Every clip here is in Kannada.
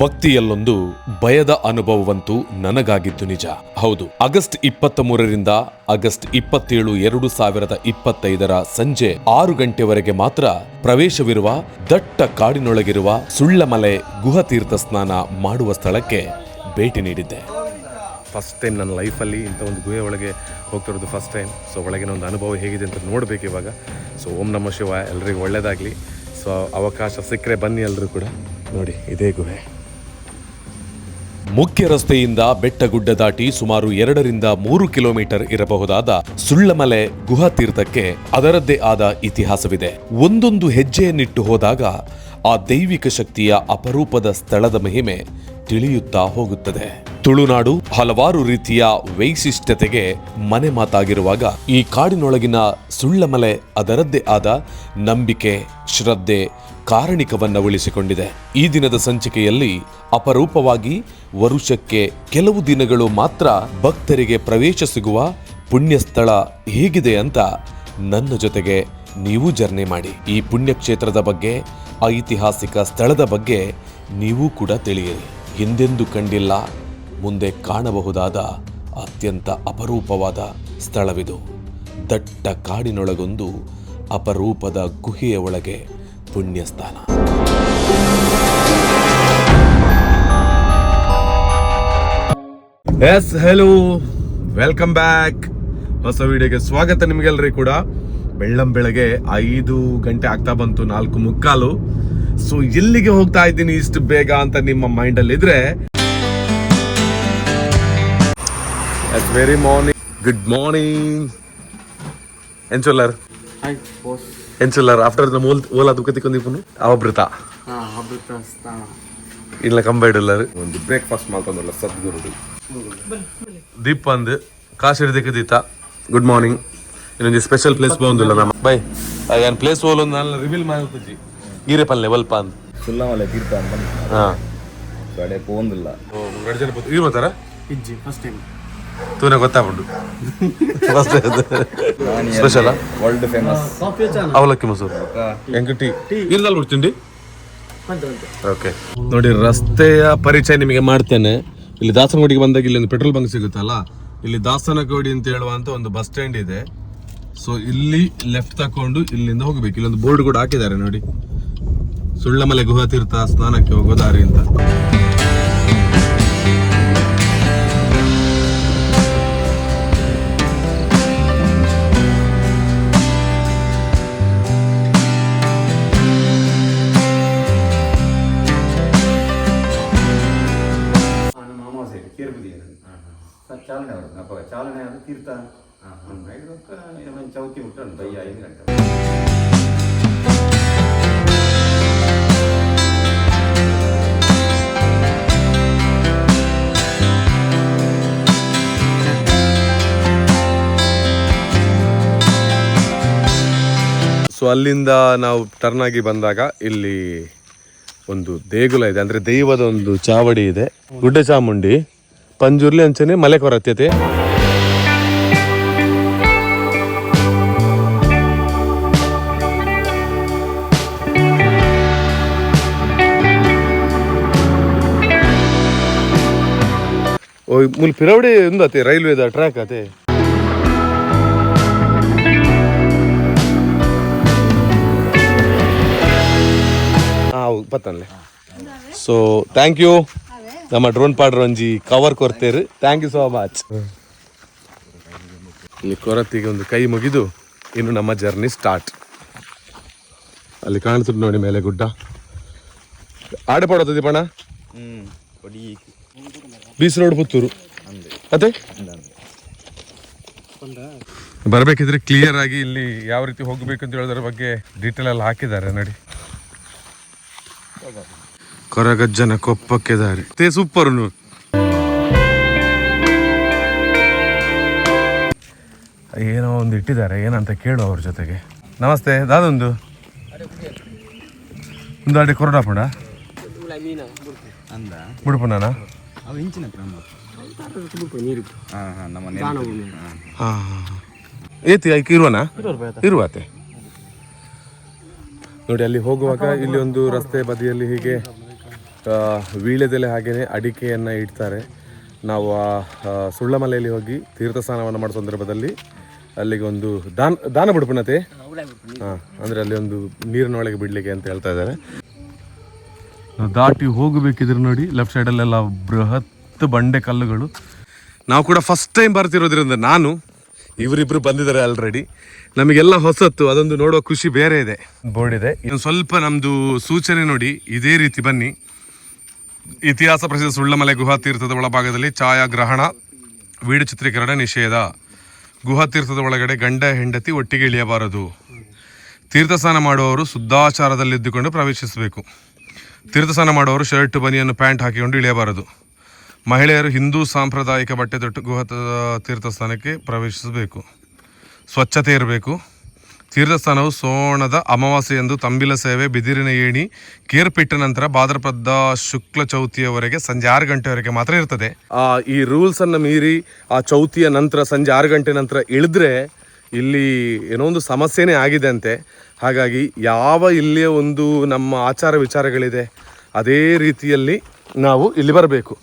ಭಕ್ತಿಯಲ್ಲೊಂದು ಭಯದ ಅನುಭವವಂತೂ ನನಗಾಗಿದ್ದು ನಿಜ. ಹೌದು, ಆಗಸ್ಟ್ ಇಪ್ಪತ್ತ ಮೂರರಿಂದ ಆಗಸ್ಟ್ ಇಪ್ಪತ್ತೇಳು ಎರಡು ಸಾವಿರದ ಇಪ್ಪತ್ತೈದರ ಸಂಜೆ ಆರು ಗಂಟೆವರೆಗೆ ಮಾತ್ರ ಪ್ರವೇಶವಿರುವ ದಟ್ಟ ಕಾಡಿನೊಳಗಿರುವ ಸುಳ್ಳಮಲೆ ಗುಹತೀರ್ಥ ಸ್ನಾನ ಮಾಡುವ ಸ್ಥಳಕ್ಕೆ ಭೇಟಿ ನೀಡಿದ್ದೆ. ಫಸ್ಟ್ ಟೈಮ್ ನನ್ನ ಲೈಫಲ್ಲಿ ಇಂಥ ಒಂದು ಗುಹೆ ಒಳಗೆ ಹೋಗ್ತಿರೋದು ಫಸ್ಟ್ ಟೈಮ್ ಸೊ ಒಳಗಿನ ಒಂದು ಅನುಭವ ಹೇಗಿದೆ ಅಂತ ನೋಡಬೇಕು ಇವಾಗ. ಸೊ ಓಂ ನಮ ಶಿವ ಎಲ್ರಿಗೂ ಒಳ್ಳೆಯದಾಗಲಿ ಸೊ ಅವಕಾಶ ಸಿಕ್ಕರೆ ಬನ್ನಿ ಎಲ್ಲರೂ ಕೂಡ. ನೋಡಿ, ಇದೇ ಗುಹೆ. ಮುಖ್ಯ ರಸ್ತೆಯಿಂದ ಬೆಟ್ಟಗುಡ್ಡ ದಾಟಿ ಸುಮಾರು ಎರಡರಿಂದ ಮೂರು ಕಿಲೋಮೀಟರ್ ಇರಬಹುದಾದ ಸುಳ್ಳಮಲೆ ಗುಹಾ ತೀರ್ಥಕ್ಕೆ ಅದರದ್ದೇ ಆದ ಇತಿಹಾಸವಿದೆ. ಒಂದೊಂದು ಹೆಜ್ಜೆಯನ್ನಿಟ್ಟು ಹೋದಾಗ ಆ ದೈವಿಕ ಶಕ್ತಿಯ ಅಪರೂಪದ ಸ್ಥಳದ ಮಹಿಮೆ ತಿಳಿಯುತ್ತಾ ಹೋಗುತ್ತದೆ. ತುಳುನಾಡು ಹಲವಾರು ರೀತಿಯ ವೈಶಿಷ್ಟ್ಯತೆಗೆ ಮನೆ ಮಾತಾಗಿರುವಾಗ ಈ ಕಾಡಿನೊಳಗಿನ ಸುಳ್ಳಮಲೆ ಅದರದ್ದೇ ಆದ ನಂಬಿಕೆ, ಶ್ರದ್ಧೆ ಕಾರಣಿಕವನ್ನ ಉಳಿಸಿಕೊಂಡಿದೆ ಈ ದಿನದ ಸಂಚಿಕೆಯಲ್ಲಿ ಅಪರೂಪವಾಗಿ ವರುಷಕ್ಕೆ ಕೆಲವು ದಿನಗಳು ಮಾತ್ರ ಭಕ್ತರಿಗೆ ಪ್ರವೇಶ ಸಿಗುವ ಪುಣ್ಯ ಸ್ಥಳ ಹೇಗಿದೆ ಅಂತ ನನ್ನ ಜೊತೆಗೆ ನೀವು ಜರ್ನಿ ಮಾಡಿ. ಈ ಪುಣ್ಯಕ್ಷೇತ್ರದ ಬಗ್ಗೆ, ಐತಿಹಾಸಿಕ ಸ್ಥಳದ ಬಗ್ಗೆ ನೀವು ಕೂಡ ತಿಳಿಯಿರಿ. ಹಿಂದೆಂದೂ ಕಂಡಿಲ್ಲ, ಮುಂದೆ ಕಾಣಬಹುದಾದ ಅತ್ಯಂತ ಅಪರೂಪವಾದ ಸ್ಥಳವಿದು. ದಟ್ಟ ಕಾಡಿನೊಳಗೊಂದು ಅಪರೂಪದ ಗುಹೆಯ ಒಳಗೆ ಪುಣ್ಯಸ್ಥಾನ. ಎಸ್ ಹೆಲೋ ವೆಲ್ಕಮ್ ಬ್ಯಾಕ್ ಹೊಸ ವಿಡಿಯೋಗೆ ಸ್ವಾಗತ ನಿಮಗೆಲ್ಲರಿಗೂ ಕೂಡ. ಬೆಳ್ಳಂ ಬೆಳಗ್ಗೆ ಐದು ಗಂಟೆ ಆಗ್ತಾ ಬಂತು ನಾಲ್ಕು ಮುಕ್ಕಾಲು. ಸೊ ಎಲ್ಲಿಗೆ ಹೋಗ್ತಾ ಇದ್ದೀನಿ ಇಷ್ಟು ಬೇಗ ಅಂತ ನಿಮ್ಮ ಮೈಂಡ್ ಅಲ್ಲಿ ಇದ್ರೆ ವೆರಿ ಮಾರ್ನಿಂಗ್ ಗುಡ್ ಮಾರ್ನಿಂಗ್ ಎನ್ಚೊಲ್ಲರ್ ಹಾಯ್ ಬಾಸ್ ಎನ್ಚೊಲ್ಲರ್ ಆಫ್ಟರ್ ದ ಮೂಲ್ ಓಲಾ ಅವಭೃತ ಹಾ ಇಲ್ಲ ಸ್ಥಾನ ಇಲ್ಲ ಕಂಬೈಡುಲ್ಲರ್ ಒಂದು ಬ್ರೇಕ್ಫಾಸ್ಟ್ ಮಾಡ್ಕೊಂಡಲ್ಲ ಸದ್ಗುರುಡು ದೀಪ ಅಂದ್ ಕಾಶಿ ಹಿಡಿದಕ್ಕೆ ದೀತ. ಗುಡ್ ಮಾರ್ನಿಂಗ್ ಇನ್ನೊಂದು ಸ್ಪೆಷಲ್ ಪ್ಲೇಸ್ ಬಂದಿಲ್ಲ ನಮ್ಮ ಬೈ ಏನು ಪ್ಲೇಸ್ ಹೋಲ್ ಒಂದು ನಾನು ರಿವೀಲ್ ಮಾಡ್ತೀನಿ ಈರೆ ಪಲ್ಲೆ ವಲ್ಪ ಅಂದ್ ಸುಲ್ಲಾಮಲೆ ತೀರ್ಥ ಅಂತ ಹಾ. ಕಡೆ ಪೋಂದಿಲ್ಲ ಈ ಇರ್ಬೋತಾರ ಇಜ್ಜಿ ಫಸ್ಟ್ ಟೈಮ್ ತೂನೆ ಗೊತ್ತಾಗ್ಬಿಟ್ಟು ಫಸ್ಟ್ ಸ್ಪೆಷಲ್ ವರ್ಲ್ಡ್ ಫೇಮಸ್ ಅವಲಕ್ಕಿ ಮೊಸರು. ಹೆಂಗೆ ಟೀ? ಬಿಡ್ತೀನಿ ಓಕೆ ನೋಡಿ ರಸ್ತೆಯ ಪರಿಚಯ ನಿಮಗೆ ಮಾಡ್ತೇನೆ. ಇಲ್ಲಿ ದಾಸನಗೋಡಿಗೆ ಬಂದಾಗ ಇಲ್ಲಿ ಒಂದು ಪೆಟ್ರೋಲ್ ಬಂಕ್ ಸಿಗುತ್ತಲ್ಲ? ಇಲ್ಲಿ ದಾಸನಗೋಡಿ ಅಂತ ಹೇಳುವಂತ ಒಂದು ಬಸ್ ಸ್ಟ್ಯಾಂಡ್ ಇದೆ. ಸೊ ಇಲ್ಲಿ ಲೆಫ್ಟ್ ತಕೊಂಡು ಇಲ್ಲಿಂದ ಹೋಗಬೇಕು. ಇಲ್ಲೊಂದು ಬೋರ್ಡ್ ಕೂಡ ಹಾಕಿದ್ದಾರೆ ನೋಡಿ. ಸುಳ್ಳಮಲೆ ಗುಹಾ ತೀರ್ಥ ಸ್ನಾನಕ್ಕೆ ಹೋಗೋ ದಾರಿ ಅಂತ. ಸೊ ಅಲ್ಲಿಂದ ನಾವು ಟರ್ನ್ ಆಗಿ ಬಂದಾಗ ಇಲ್ಲಿ ಒಂದು ದೇಗುಲ ಇದೆ. ಅಂದ್ರೆ ದೈವದ ಒಂದು ಚಾವಡಿ ಇದೆ. ಗುಡ್ಡ ಚಾಮುಂಡಿ. ಪಂಜುರ್ಲಿ ಅಂಚನೆ ಮಲೆ ಕೊರತ್ಯತೆ ಮುಲ್ ಪಿರವಡೆ ಒಂದು ಅತೆ ರೈಲ್ವೇದ ಟ್ರ್ಯಾಕ್ ಅತೆ ಹಾಂ ಬತ್ತನ್ಲೆ ಸೊ ಥ್ಯಾಂಕ್ ಯು ನಮ್ಮ ಡ್ರೋನ್ ಪಾಡ್ರ ಒಂಜಿ ಕವರ್ ಕೊರ್ತೇರು ಥ್ಯಾಂಕ್ ಯು ಸೋ ಮಚ್ ಇಲ್ಲಿ ಕೊರತಿಗೆ ಒಂದು ಕೈ ಮುಗಿದು ಇನ್ನು ನಮ್ಮ ಜರ್ನಿ ಸ್ಟಾರ್ಟ್ ಅಲ್ಲಿ ಕಾಣಿಸ್ತು ನೋಡಿ ಮೇಲೆ ಗುಡ್ಡ. ಆಡೆ ಹ್ಮ್ ಕೊಡಿ ಬೀಸ್ ರೋಡ್ ಪುತ್ತೂರು. ಅದೇ ಬರಬೇಕಿದ್ರೆ ಕ್ಲಿಯರ್ ಆಗಿ ಇಲ್ಲಿ ಯಾವ ರೀತಿ ಹೋಗಬೇಕು ಅಂತ ಹೇಳೋದ್ರ ಬಗ್ಗೆ ಡೀಟೇಲ್ ಎಲ್ಲ ಹಾಕಿದ್ದಾರೆ ನೋಡಿ. ಕೊರಗಜ್ಜನ ಕೊಪ್ಪಕ್ಕೆ ದಾರಿ ತೇ ಸೂಪರ್ ಏನೋ ಒಂದು ಇಟ್ಟಿದ್ದಾರೆ ಏನಂತ ಕೇಳು ಅವ್ರ ಜೊತೆಗೆ. ನಮಸ್ತೆ ದಾದೊಂದು. ಒಂದು ಅಡಿ ಕೊರಡ ಪುಡ? ಅಂದ. ಬಿಡುಪುಣನ ಏತಿ ಆಯ್ಕೆ ಇರುವನ? ಇರುವಾತೆ. ನೋಡಿ ಅಲ್ಲಿ ಹೋಗುವಾಗ ಇಲ್ಲಿ ಒಂದು ರಸ್ತೆ ಬದಿಯಲ್ಲಿ ಹೀಗೆ ವೀಳ್ಯದೆಲೆ ಹಾಗೆಯೇ ಅಡಿಕೆಯನ್ನು ಇಡ್ತಾರೆ. ನಾವು ಆ ಸುಳ್ಳಮಲೆಯಲ್ಲಿ ಹೋಗಿ ತೀರ್ಥ ಸ್ನಾನವನ್ನು ಮಾಡೋ ಸಂದರ್ಭದಲ್ಲಿ ಅಲ್ಲಿಗೆ ಒಂದು ದಾನ ದಾನ ಬಿಡ್ಬಿಡತ್ತೆ ಹಾಂ ಅಂದರೆ ಅಲ್ಲಿ ಒಂದು ನೀರಿನೊಳಗೆ ಬಿಡಲಿಕ್ಕೆ ಅಂತ ಹೇಳ್ತಾ ಇದ್ದಾರೆ. ದಾಟಿ ಹೋಗಬೇಕಿದ್ರೆ ನೋಡಿ ಲೆಫ್ಟ್ ಸೈಡಲ್ಲೆಲ್ಲ ಬೃಹತ್ ಬಂಡೆ ಕಲ್ಲುಗಳು. ನಾವು ಕೂಡ ಫಸ್ಟ್ ಟೈಮ್ ಬರ್ತಿರೋದ್ರಿಂದ ನಾನು ಇವರಿಬ್ರು ಬಂದಿದ್ದಾರೆ ಆಲ್ರೆಡಿ ನಮಗೆಲ್ಲ ಹೊಸತ್ತು ಅದೊಂದು ನೋಡುವ ಖುಷಿ ಬೇರೆ ಇದೆ. ಬೋರ್ಡ್ ಇದೆ. ಇನ್ನು ಸ್ವಲ್ಪ ನಮ್ದು ಸೂಚನೆ ನೋಡಿ ಇದೇ ರೀತಿ ಬನ್ನಿ. ಇತಿಹಾಸ ಪ್ರಸಿದ್ಧ ಸುಳ್ಳಮಲೆ ಗುಹಾ ತೀರ್ಥದ ಒಳಭಾಗದಲ್ಲಿ ಛಾಯಾಗ್ರಹಣ ವೀಡು ಚಿತ್ರೀಕರಣ ನಿಷೇಧ. ಗುಹಾ ತೀರ್ಥದ ಒಳಗಡೆ ಗಂಡ ಹೆಂಡತಿ ಒಟ್ಟಿಗೆ ಇಳಿಯಬಾರದು. ತೀರ್ಥ ಸ್ನಾನ ಮಾಡುವವರು ಶುದ್ಧಾಚಾರದಲ್ಲಿದ್ದುಕೊಂಡು ಪ್ರವೇಶಿಸಬೇಕು. ತೀರ್ಥ ಸ್ನಾನ ಮಾಡುವವರು ಶರ್ಟ್ ಬನಿಯನ್ನು ಪ್ಯಾಂಟ್ ಹಾಕಿಕೊಂಡು ಇಳಿಯಬಾರದು. ಮಹಿಳೆಯರು ಹಿಂದೂ ಸಾಂಪ್ರದಾಯಿಕ ಬಟ್ಟೆ ತೊಟ್ಟು ಗುಹ ತೀರ್ಥಸ್ಥಾನಕ್ಕೆ ಪ್ರವೇಶಿಸಬೇಕು. ಸ್ವಚ್ಛತೆ ಇರಬೇಕು. ತೀರ್ಥಸ್ಥಾನವು ಸೋಣದ ಅಮಾವಾಸ್ಯೆಯಂದು ತಂಬಿಲ ಸೇವೆ, ಬಿದಿರಿನ ಏಣಿ ಕೇರ್ಪಿಟ್ಟ ನಂತರ ಭಾದ್ರಪದ ಶುಕ್ಲ ಚೌತಿಯವರೆಗೆ ಸಂಜೆ ಆರು ಗಂಟೆವರೆಗೆ ಮಾತ್ರ ಇರ್ತದೆ. ಆ, ಈ ರೂಲ್ಸ್ ಅನ್ನು ಮೀರಿ ಆ ಚೌತಿಯ ನಂತರ ಸಂಜೆ ಆರು ಗಂಟೆ ನಂತರ ಇಳಿದ್ರೆ ಇಲ್ಲಿ ಏನೋ ಒಂದು ಸಮಸ್ಯೆನೇ ಆಗಿದೆ ಅಂತೆ. ಹಾಗಾಗಿ ಯಾವ ಇಲ್ಲಿಯ ಒಂದು ನಮ್ಮ ಆಚಾರ ವಿಚಾರಗಳಿದೆ, ಅದೇ ರೀತಿಯಲ್ಲಿ ನಾವು ಇಲ್ಲಿ ಬರಬೇಕು.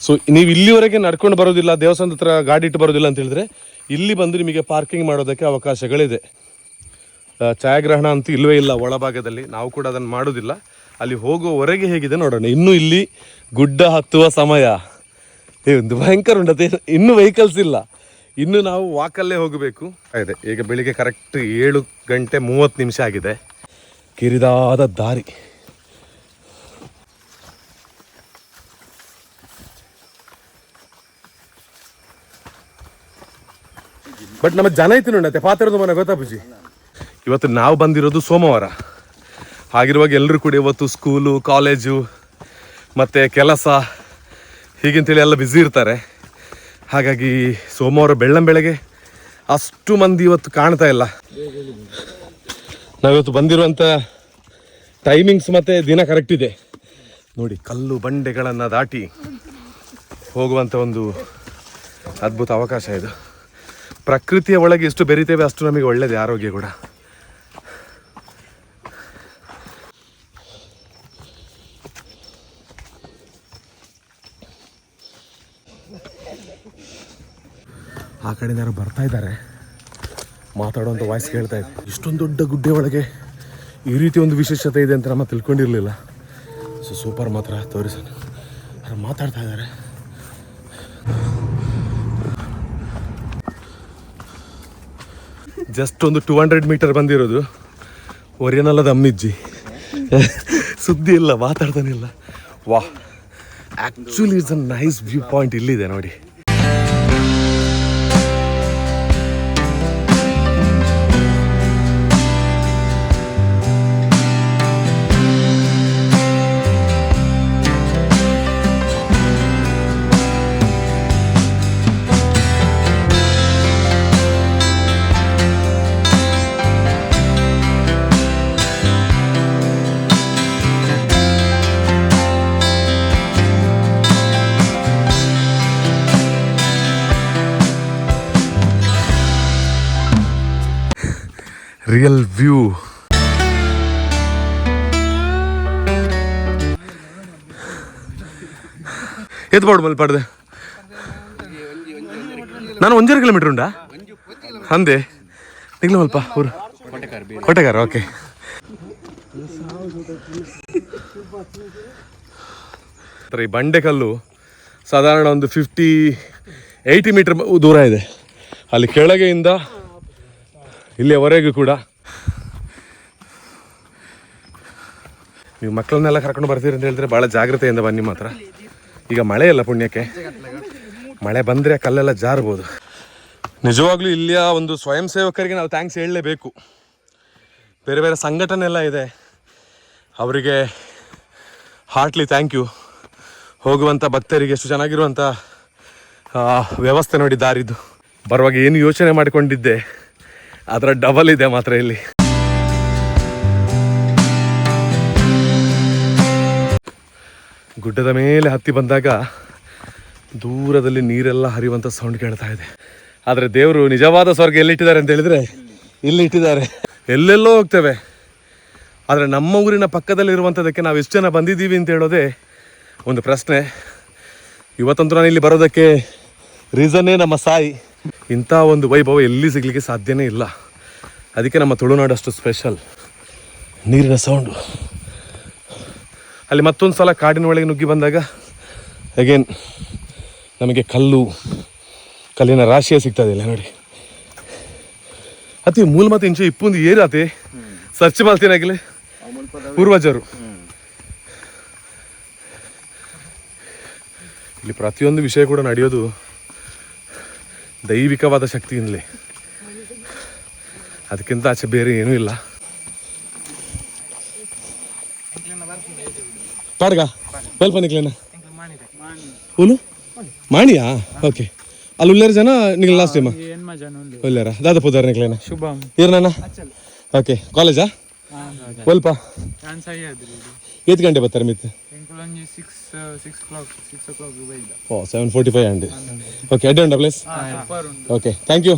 ಸೊ ನೀವು ಇಲ್ಲಿವರೆಗೆ ನಡ್ಕೊಂಡು ಬರೋದಿಲ್ಲ, ದೇವಸ್ಥಾನದ ಹತ್ರ ಗಾಡಿ ಇಟ್ಟು ಬರೋದಿಲ್ಲ ಅಂತ ಹೇಳಿದ್ರೆ, ಇಲ್ಲಿ ಬಂದು ನಿಮಗೆ ಪಾರ್ಕಿಂಗ್ ಮಾಡೋದಕ್ಕೆ ಅವಕಾಶಗಳಿದೆ. ಛಾಯಾಗ್ರಹಣ ಅಂತೂ ಇಲ್ಲವೇ ಇಲ್ಲ ಒಳಭಾಗದಲ್ಲಿ. ನಾವು ಕೂಡ ಅದನ್ನು ಮಾಡೋದಿಲ್ಲ. ಅಲ್ಲಿ ಹೋಗುವವರೆಗೆ ಹೇಗಿದೆ ನೋಡೋಣ. ಇನ್ನೂ ಇಲ್ಲಿ ಗುಡ್ಡ ಹತ್ತುವ ಸಮಯ. ಒಂದು ಭಯಂಕರ ಉಂಟದೆ ಇನ್ನೂ ವೆಹಿಕಲ್ಸ್ ಇಲ್ಲ. ಇನ್ನು ನಾವು ವಾಕಲ್ಲೇ ಹೋಗಬೇಕು. ಇದೆ ಈಗ ಬೆಳಿಗ್ಗೆ ಕರೆಕ್ಟ್ ಏಳು ಗಂಟೆ ಮೂವತ್ತು ನಿಮಿಷ ಆಗಿದೆ. ಕಿರಿದಾದ ದಾರಿ. ಬಟ್ ನಮ್ಮ ಜನ ಐತಿ ನೋಡತ್ತೆ ಪಾತ್ರದ ಮನೆ ಗೊತ್ತಾ ಬುಜಿ ಇವತ್ತು ನಾವು ಬಂದಿರೋದು ಸೋಮವಾರ. ಹಾಗಿರುವಾಗ ಎಲ್ಲರೂ ಕೂಡ ಇವತ್ತು ಸ್ಕೂಲು ಕಾಲೇಜು ಮತ್ತು ಕೆಲಸ, ಹೀಗಂತೇಳಿ ಎಲ್ಲ ಬ್ಯುಸಿ ಇರ್ತಾರೆ. ಹಾಗಾಗಿ ಸೋಮವಾರ ಬೆಳ್ಳಂ ಬೆಳಗ್ಗೆ ಅಷ್ಟು ಮಂದಿ ಇವತ್ತು ಕಾಣ್ತಾ ಇಲ್ಲ. ನಾವಿವತ್ತು ಬಂದಿರುವಂಥ ಟೈಮಿಂಗ್ಸ್ ಮತ್ತು ದಿನ ಕರೆಕ್ಟ್ ಇದೆ. ನೋಡಿ, ಕಲ್ಲು ಬಂಡೆಗಳನ್ನು ದಾಟಿ ಹೋಗುವಂಥ ಒಂದು ಅದ್ಭುತ ಅವಕಾಶ ಇದು. ಪ್ರಕೃತಿಯ ಒಳಗೆ ಎಷ್ಟು ಬೆರಿತೇವೆ ಅಷ್ಟು ನಮಗೆ ಒಳ್ಳೆಯದು ಆರೋಗ್ಯ ಕೂಡ. ಆ ಕಡೆಯಿಂದ ಯಾರು ಬರ್ತಾ ಇದ್ದಾರೆ. ಮಾತಾಡುವಂಥ ವಾಯ್ಸ್ ಕೇಳ್ತಾ ಇದ್ದೆ. ಇಷ್ಟೊಂದು ದೊಡ್ಡ ಗುಡ್ಡೆ ಒಳಗೆ ಈ ರೀತಿ ಒಂದು ವಿಶೇಷತೆ ಇದೆ ಅಂತ ನಮ್ಮ ತಿಳ್ಕೊಂಡಿರಲಿಲ್ಲ. ಸೊ ಸೂಪರ್ ಮಾತ್ರ ತೋರಿಸೋಣ. ಯಾರು ಮಾತಾಡ್ತಾ ಇದ್ದಾರೆ. ಜಸ್ಟ್ ಒಂದು ಟೂ ಹಂಡ್ರೆಡ್ ಮೀಟರ್ ಬಂದಿರೋದು. ಒರಿಯನಲ್ಲದ ಅಮ್ಮಿಜ್ಜಿ. ಸುದ್ದಿ ಇಲ್ಲ ಮಾತಾಡ್ತಾನಿಲ್ಲ ವಾ actually it's a nice view point ಇಲ್ಲಿದೆ ನೋಡಿ. ರಿಯಲ್ ವ್ಯೂ ಎದ್ದು ಬಾಡು ಮಲ್ಪಾಡ್ದೆ ನಾನು ಒಂಜೂರು ಕಿಲೋಮೀಟರ್ ಉಂಟಾ? ಅಂದೆ ನಿಗ್ಲ ಮಲ್ಪ ಊರು. ಕೊಟ್ಟೆಗಾರ ಓಕೆ. ಈ ಬಂಡೆಕಲ್ಲು ಸಾಧಾರಣ ಒಂದು ಫಿಫ್ಟಿ ಏಯ್ಟಿ ಮೀಟರ್ ದೂರ ಇದೆ. ಅಲ್ಲಿ ಕೆಳಗೆಯಿಂದ ಇಲ್ಲಿಯವರೆಗೂ ಕೂಡ ನೀವು ಮಕ್ಕಳನ್ನೆಲ್ಲ ಕರ್ಕೊಂಡು ಬರ್ತೀರಿ ಅಂತ ಹೇಳಿದ್ರೆ ಭಾಳ ಜಾಗ್ರತೆಯಿಂದ ಬನ್ನಿ ಮಾತ್ರ. ಈಗ ಮಳೆ ಇಲ್ಲ ಪುಣ್ಯಕ್ಕೆ. ಮಳೆ ಬಂದರೆ ಕಲ್ಲೆಲ್ಲ ಜಾರ್ಬೋದು. ನಿಜವಾಗ್ಲೂ ಇಲ್ಲಿಯ ಒಂದು ಸ್ವಯಂ ಸೇವಕರಿಗೆ ನಾವು ಥ್ಯಾಂಕ್ಸ್ ಹೇಳಲೇಬೇಕು. ಬೇರೆ ಬೇರೆ ಸಂಘಟನೆ ಎಲ್ಲ ಇದೆ. ಅವರಿಗೆ ಹಾರ್ಟ್ಲಿ ಥ್ಯಾಂಕ್ ಯು ಹೋಗುವಂಥ ಭಕ್ತರಿಗೆ ಎಷ್ಟು ಚೆನ್ನಾಗಿರುವಂಥ ವ್ಯವಸ್ಥೆ ನೋಡಿ ದಾರಿದು. ಬರುವಾಗ ಏನು ಯೋಚನೆ ಮಾಡಿಕೊಂಡಿದ್ದೆ? ಅದರ ಡಬಲ್ ಇದೆ ಮಾತ್ರ ಇಲ್ಲಿ. ಗುಡ್ಡದ ಮೇಲೆ ಹತ್ತಿ ಬಂದಾಗ ದೂರದಲ್ಲಿ ನೀರೆಲ್ಲ ಹರಿಯುವಂಥ ಸೌಂಡ್ ಕೇಳ್ತಾ ಇದೆ. ಆದರೆ ದೇವರು ನಿಜವಾದ ಸ್ವರ್ಗ ಎಲ್ಲಿಟ್ಟಿದ್ದಾರೆ ಅಂತ ಹೇಳಿದ್ರೆ ಇಲ್ಲಿ ಇಟ್ಟಿದ್ದಾರೆ. ಎಲ್ಲೆಲ್ಲೋ ಹೋಗ್ತೇವೆ. ಆದರೆ ನಮ್ಮ ಊರಿನ ಪಕ್ಕದಲ್ಲಿರುವಂಥದ್ದಕ್ಕೆ ನಾವು ಎಷ್ಟು ಜನ ಬಂದಿದ್ದೀವಿ ಅಂತ ಹೇಳೋದೇ ಒಂದು ಪ್ರಶ್ನೆ. ಇವತ್ತಂತೂ ನಾನು ಇಲ್ಲಿ ಬರೋದಕ್ಕೆ ರೀಸನ್ನೇ ನಮ್ಮ ಸಾಯಿ. ಇಂಥ ಒಂದು ವೈಭವ ಎಲ್ಲಿ ಸಿಗಲಿಕ್ಕೆ ಸಾಧ್ಯನೇ ಇಲ್ಲ. ಅದಕ್ಕೆ ನಮ್ಮ ತುಳುನಾಡು ಅಷ್ಟು ಸ್ಪೆಷಲ್. ನೀರಿನ ಸೌಂಡು. ಅಲ್ಲಿ ಮತ್ತೊಂದು ಸಲ ಕಾಡಿನ ಒಳಗೆ ನುಗ್ಗಿ ಬಂದಾಗ ಅಗೇನ್ ನಮಗೆ ಕಲ್ಲು, ಕಲ್ಲಿನ ರಾಶಿಯೇ ಸಿಗ್ತದೆ ಇಲ್ಲ ನೋಡಿ. ಅತಿ ಮೂಲ ಮತ್ತೆ ಇಂಚೆ ಇಪ್ಪೊಂದು ಏರು ಅತಿ ಸರ್ಚ್ ಮಾಡ್ತೀನಾಗಲಿ ಪೂರ್ವಜರು. ಇಲ್ಲಿ ಪ್ರತಿಯೊಂದು ವಿಷಯ ಕೂಡ ನಡೆಯೋದು ದೈವಿಕವಾದ ಶಕ್ತಿಯಿಂದಲೇ. ಅದಕ್ಕಿಂತ ಆಚೆ ಬೇರೆ ಏನೂ ಇಲ್ಲ. ಪಾಡ್ಗ ವೆಲ್ಪ ನಿಕ್ಲೇನ ಹುಲು? ಮಾಣಿಯಾ? ಓಕೆ. ಅಲ್ಲಿ ಉಳ್ಳೇರ ಜನ ನಿಕ್ಲ ಲಾಸ್ಟ್ ಟೈಮ್ ಉಳ್ಳೇರ ದಾದ ಪುದಾರ ನಿಕ್ಲೇನ ಶುಭಂ. ಇರ್ನಾನ ಓಕೆ ಕಾಲೇಜಾ ಸ್ವಲ್ಪ ಏತ್ ಗಂಟೆ ಬರ್ತಾರೆ ಮಿತ್ six six clock six o'clock ಬೈದ o seven forty five and okay ಅಡ್ಡ ಉಂಟಾ ಪ್ಲೇಸ್ ಸೂಪರ್ ಉಂಟು. ಓಕೆ ಥ್ಯಾಂಕ್ ಯು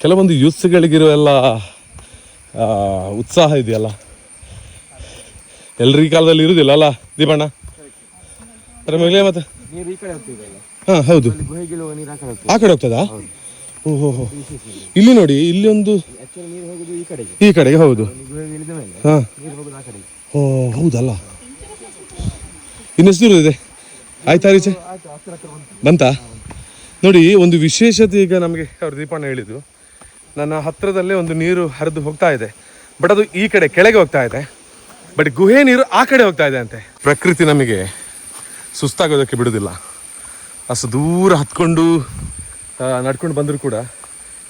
ಕೆಲವೊಂದು ಯೂತ್ಸ್ಗಳಿಗಿರುವ ಎಲ್ಲ ಆ, ಉತ್ಸಾಹ ಇದೆಯಲ್ಲ? ಎಲ್ಲರ ಈ ಕಾಲದಲ್ಲಿ ಇರುವುದಿಲ್ಲ ಅಲ್ಲ ದೀಪಣ್ಣ? ಅದ್ರ ಮೇಲೆ ಮತ್ತೆ? ನೀರು ಈ ಕಡೆ ಹೋಗ್ತಿದಲ್ಲ ಹಾಂ ಹೌದು. ಗುಹೆಗಿಳುವ ನೀರು ಆ ಕಡೆ ಹೋಗ್ತದಾ. ಓಹೋ ಇಲ್ಲಿ ನೋಡಿ ಇಲ್ಲಿ ಒಂದು ಈ ಕಡೆಗೆ. ಹೌದು. ಹಾಂ. ಓ ಹೌದಲ್ಲ. ಇನ್ನೆಷ್ಟು ದೂರ ಇದೆ? ಆಯ್ತಾ ರೀಚೆ? ಬಂತಾ? ನೋಡಿ ಒಂದು ವಿಶೇಷತೆ ಈಗ ನಮಗೆ ಅವ್ರು ದೀಪಣ್ಣ ಹೇಳಿದ್ದು. ನನ್ನ ಹತ್ರದಲ್ಲೇ ಒಂದು ನೀರು ಹರಿದು ಹೋಗ್ತಾ ಇದೆ. ಬಟ್ ಅದು ಈ ಕಡೆ ಕೆಳಗೆ ಹೋಗ್ತಾ ಇದೆ. ಬಟ್ ಗುಹೆ ನೀರು ಆ ಕಡೆ ಹೋಗ್ತಾ ಇದೆ ಅಂತೆ. ಪ್ರಕೃತಿ ನಮಗೆ ಸುಸ್ತಾಗೋದಕ್ಕೆ ಬಿಡೋದಿಲ್ಲ. ಅಷ್ಟು ದೂರ ಹತ್ಕೊಂಡು ನಡ್ಕೊಂಡು ಬಂದರೂ ಕೂಡ.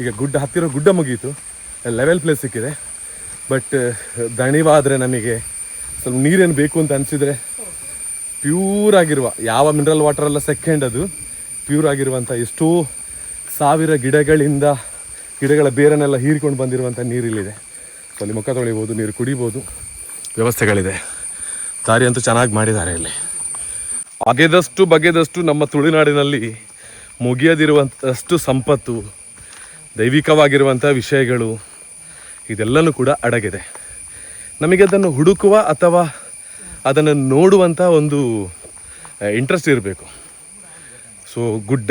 ಈಗ ಗುಡ್ಡ ಹತ್ತಿರ ಗುಡ್ಡ ಮುಗಿಯಿತು ಲೆವೆಲ್ ಪ್ಲೇಸ್ ಸಿಕ್ಕಿದೆ. ಬಟ್ ದಣಿವಾದರೆ ನಮಗೆ ಸ್ವಲ್ಪ ನೀರೇನು ಬೇಕು ಅಂತ ಅನಿಸಿದರೆ ಪ್ಯೂರ್ ಆಗಿರುವ, ಯಾವ ಮಿನರಲ್ ವಾಟರ್ ಎಲ್ಲ ಸೆಕೆಂಡ್ ಅದು ಪ್ಯೂರ್ ಆಗಿರುವಂಥ ಎಷ್ಟೋ ಸಾವಿರ ಗಿಡಗಳಿಂದ ಗಿಡಗಳ ಬೇರನ್ನೆಲ್ಲ ಹೀರಿಕೊಂಡು ಬಂದಿರುವಂಥ ನೀರಿಲ್ಲಿದೆ. ಸೊ ಅಲ್ಲಿ ಮುಖ ತೊಳಿಬೋದು ನೀರು ಕುಡಿಬೋದು ವ್ಯವಸ್ಥೆಗಳಿದೆ. ದಾರಿ ಅಂತೂ ಚೆನ್ನಾಗಿ ಮಾಡಿದ್ದಾರೆ ಇಲ್ಲಿ. ಅಗೆದಷ್ಟು ಬಗೆದಷ್ಟು ನಮ್ಮ ತುಳುನಾಡಿನಲ್ಲಿ ಮುಗಿಯದಿರುವಂಥಷ್ಟು ಸಂಪತ್ತು ದೈವಿಕವಾಗಿರುವಂಥ ವಿಷಯಗಳು, ಇದೆಲ್ಲನೂ ಕೂಡ ಅಡಗಿದೆ. ನಮಗೆ ಅದನ್ನು ಹುಡುಕುವ ಅಥವಾ ಅದನ್ನು ನೋಡುವಂಥ ಒಂದು ಇಂಟ್ರೆಸ್ಟ್ ಇರಬೇಕು. ಸೊ ಗುಡ್ಡ,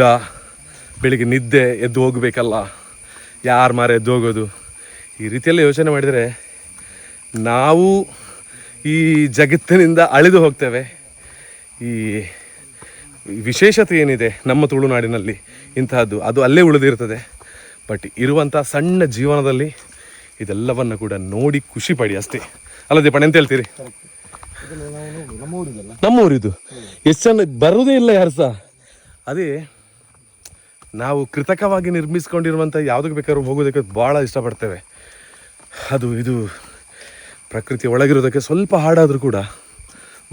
ಬೆಳಿಗ್ಗೆ ನಿದ್ದೆ, ಎದ್ದು ಹೋಗಬೇಕಲ್ಲ, ಯಾರು ಮಾರೆ ಎದ್ದು ಹೋಗೋದು? ಈ ರೀತಿಯೆಲ್ಲ ಯೋಚನೆ ಮಾಡಿದರೆ, ನಾವು ಈ ಜಗತ್ತಿನಿಂದ ಅಳಿದು ಹೋಗ್ತೇವೆ. ಈ ವಿಶೇಷತೆ ಏನಿದೆ ನಮ್ಮ ತುಳುನಾಡಿನಲ್ಲಿ ಇಂತಹದ್ದು. ಅದು ಅಲ್ಲೇ ಉಳಿದಿರ್ತದೆ. ಬಟ್ ಇರುವಂಥ ಸಣ್ಣ ಜೀವನದಲ್ಲಿ ಇದೆಲ್ಲವನ್ನು ಕೂಡ ನೋಡಿ ಖುಷಿ ಪಡಿ ಅಷ್ಟೇ. ಅಲ್ಲ ದೀಪಣ್ಣ ಎಂತ ಹೇಳ್ತೀರಿ? ನಮ್ಮ ಊರಿದಲ್ಲ ನಮ್ಮ ಊರಿದು ಎಷ್ಟು ಚೆನ್ನ ಬರುವುದೇ ಇಲ್ಲ ಯಾರು ಸಹ. ಅದೇ, ನಾವು ಕೃತಕವಾಗಿ ನಿರ್ಮಿಸ್ಕೊಂಡಿರುವಂಥ ಯಾವುದಕ್ಕೆ ಬೇಕಾದ್ರೂ ಹೋಗೋದಕ್ಕೆ ಭಾಳ ಇಷ್ಟಪಡ್ತೇವೆ. ಅದು, ಇದು ಪ್ರಕೃತಿ ಒಳಗಿರೋದಕ್ಕೆ ಸ್ವಲ್ಪ ಹಾಡಾದರೂ ಕೂಡ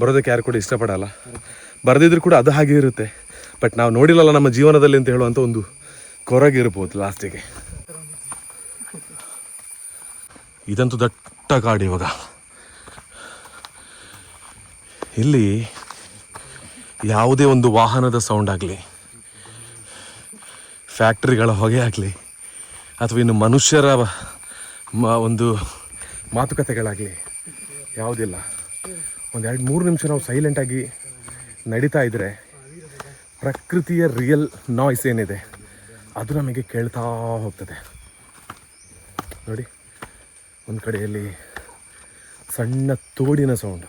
ಬರೋದಕ್ಕೆ ಯಾರು ಕೂಡ ಇಷ್ಟಪಡಲ್ಲ. ಬರದಿದ್ರು ಕೂಡ ಅದು ಹಾಗೆ ಇರುತ್ತೆ. ಬಟ್ ನಾವು ನೋಡಿಲ್ಲಲ್ಲ ನಮ್ಮ ಜೀವನದಲ್ಲಿ ಅಂತ ಹೇಳುವಂಥ ಒಂದು ಕೊರಗಿರ್ಬೋದು ಲಾಸ್ಟಿಗೆ. ಇದಂತೂ ದಟ್ಟ ಕಾಡು ಇವಾಗ. ಇಲ್ಲಿ ಯಾವುದೇ ಒಂದು ವಾಹನದ ಸೌಂಡ್ ಆಗಲಿ ಫ್ಯಾಕ್ಟ್ರಿಗಳ ಹೊಗೆ ಆಗಲಿ, ಅಥವಾ ಇನ್ನು ಮನುಷ್ಯರ ಒಂದು ಮಾತುಕತೆಗಳಾಗಲಿ ಯಾವುದಿಲ್ಲ. ಒಂದು ಎರಡು ಮೂರು ನಿಮಿಷ ನಾವು ಸೈಲೆಂಟಾಗಿ ನಡೀತಾ ಇದ್ದರೆ ಪ್ರಕೃತಿಯ ರಿಯಲ್ ನಾಯ್ಸ್ ಏನಿದೆ, ಅದು ನಮಗೆ ಕೇಳ್ತಾ ಹೋಗ್ತದೆ. ನೋಡಿ, ಒಂದು ಕಡೆಯಲ್ಲಿ ಸಣ್ಣ ತೋಡಿನ ಸೌಂಡ್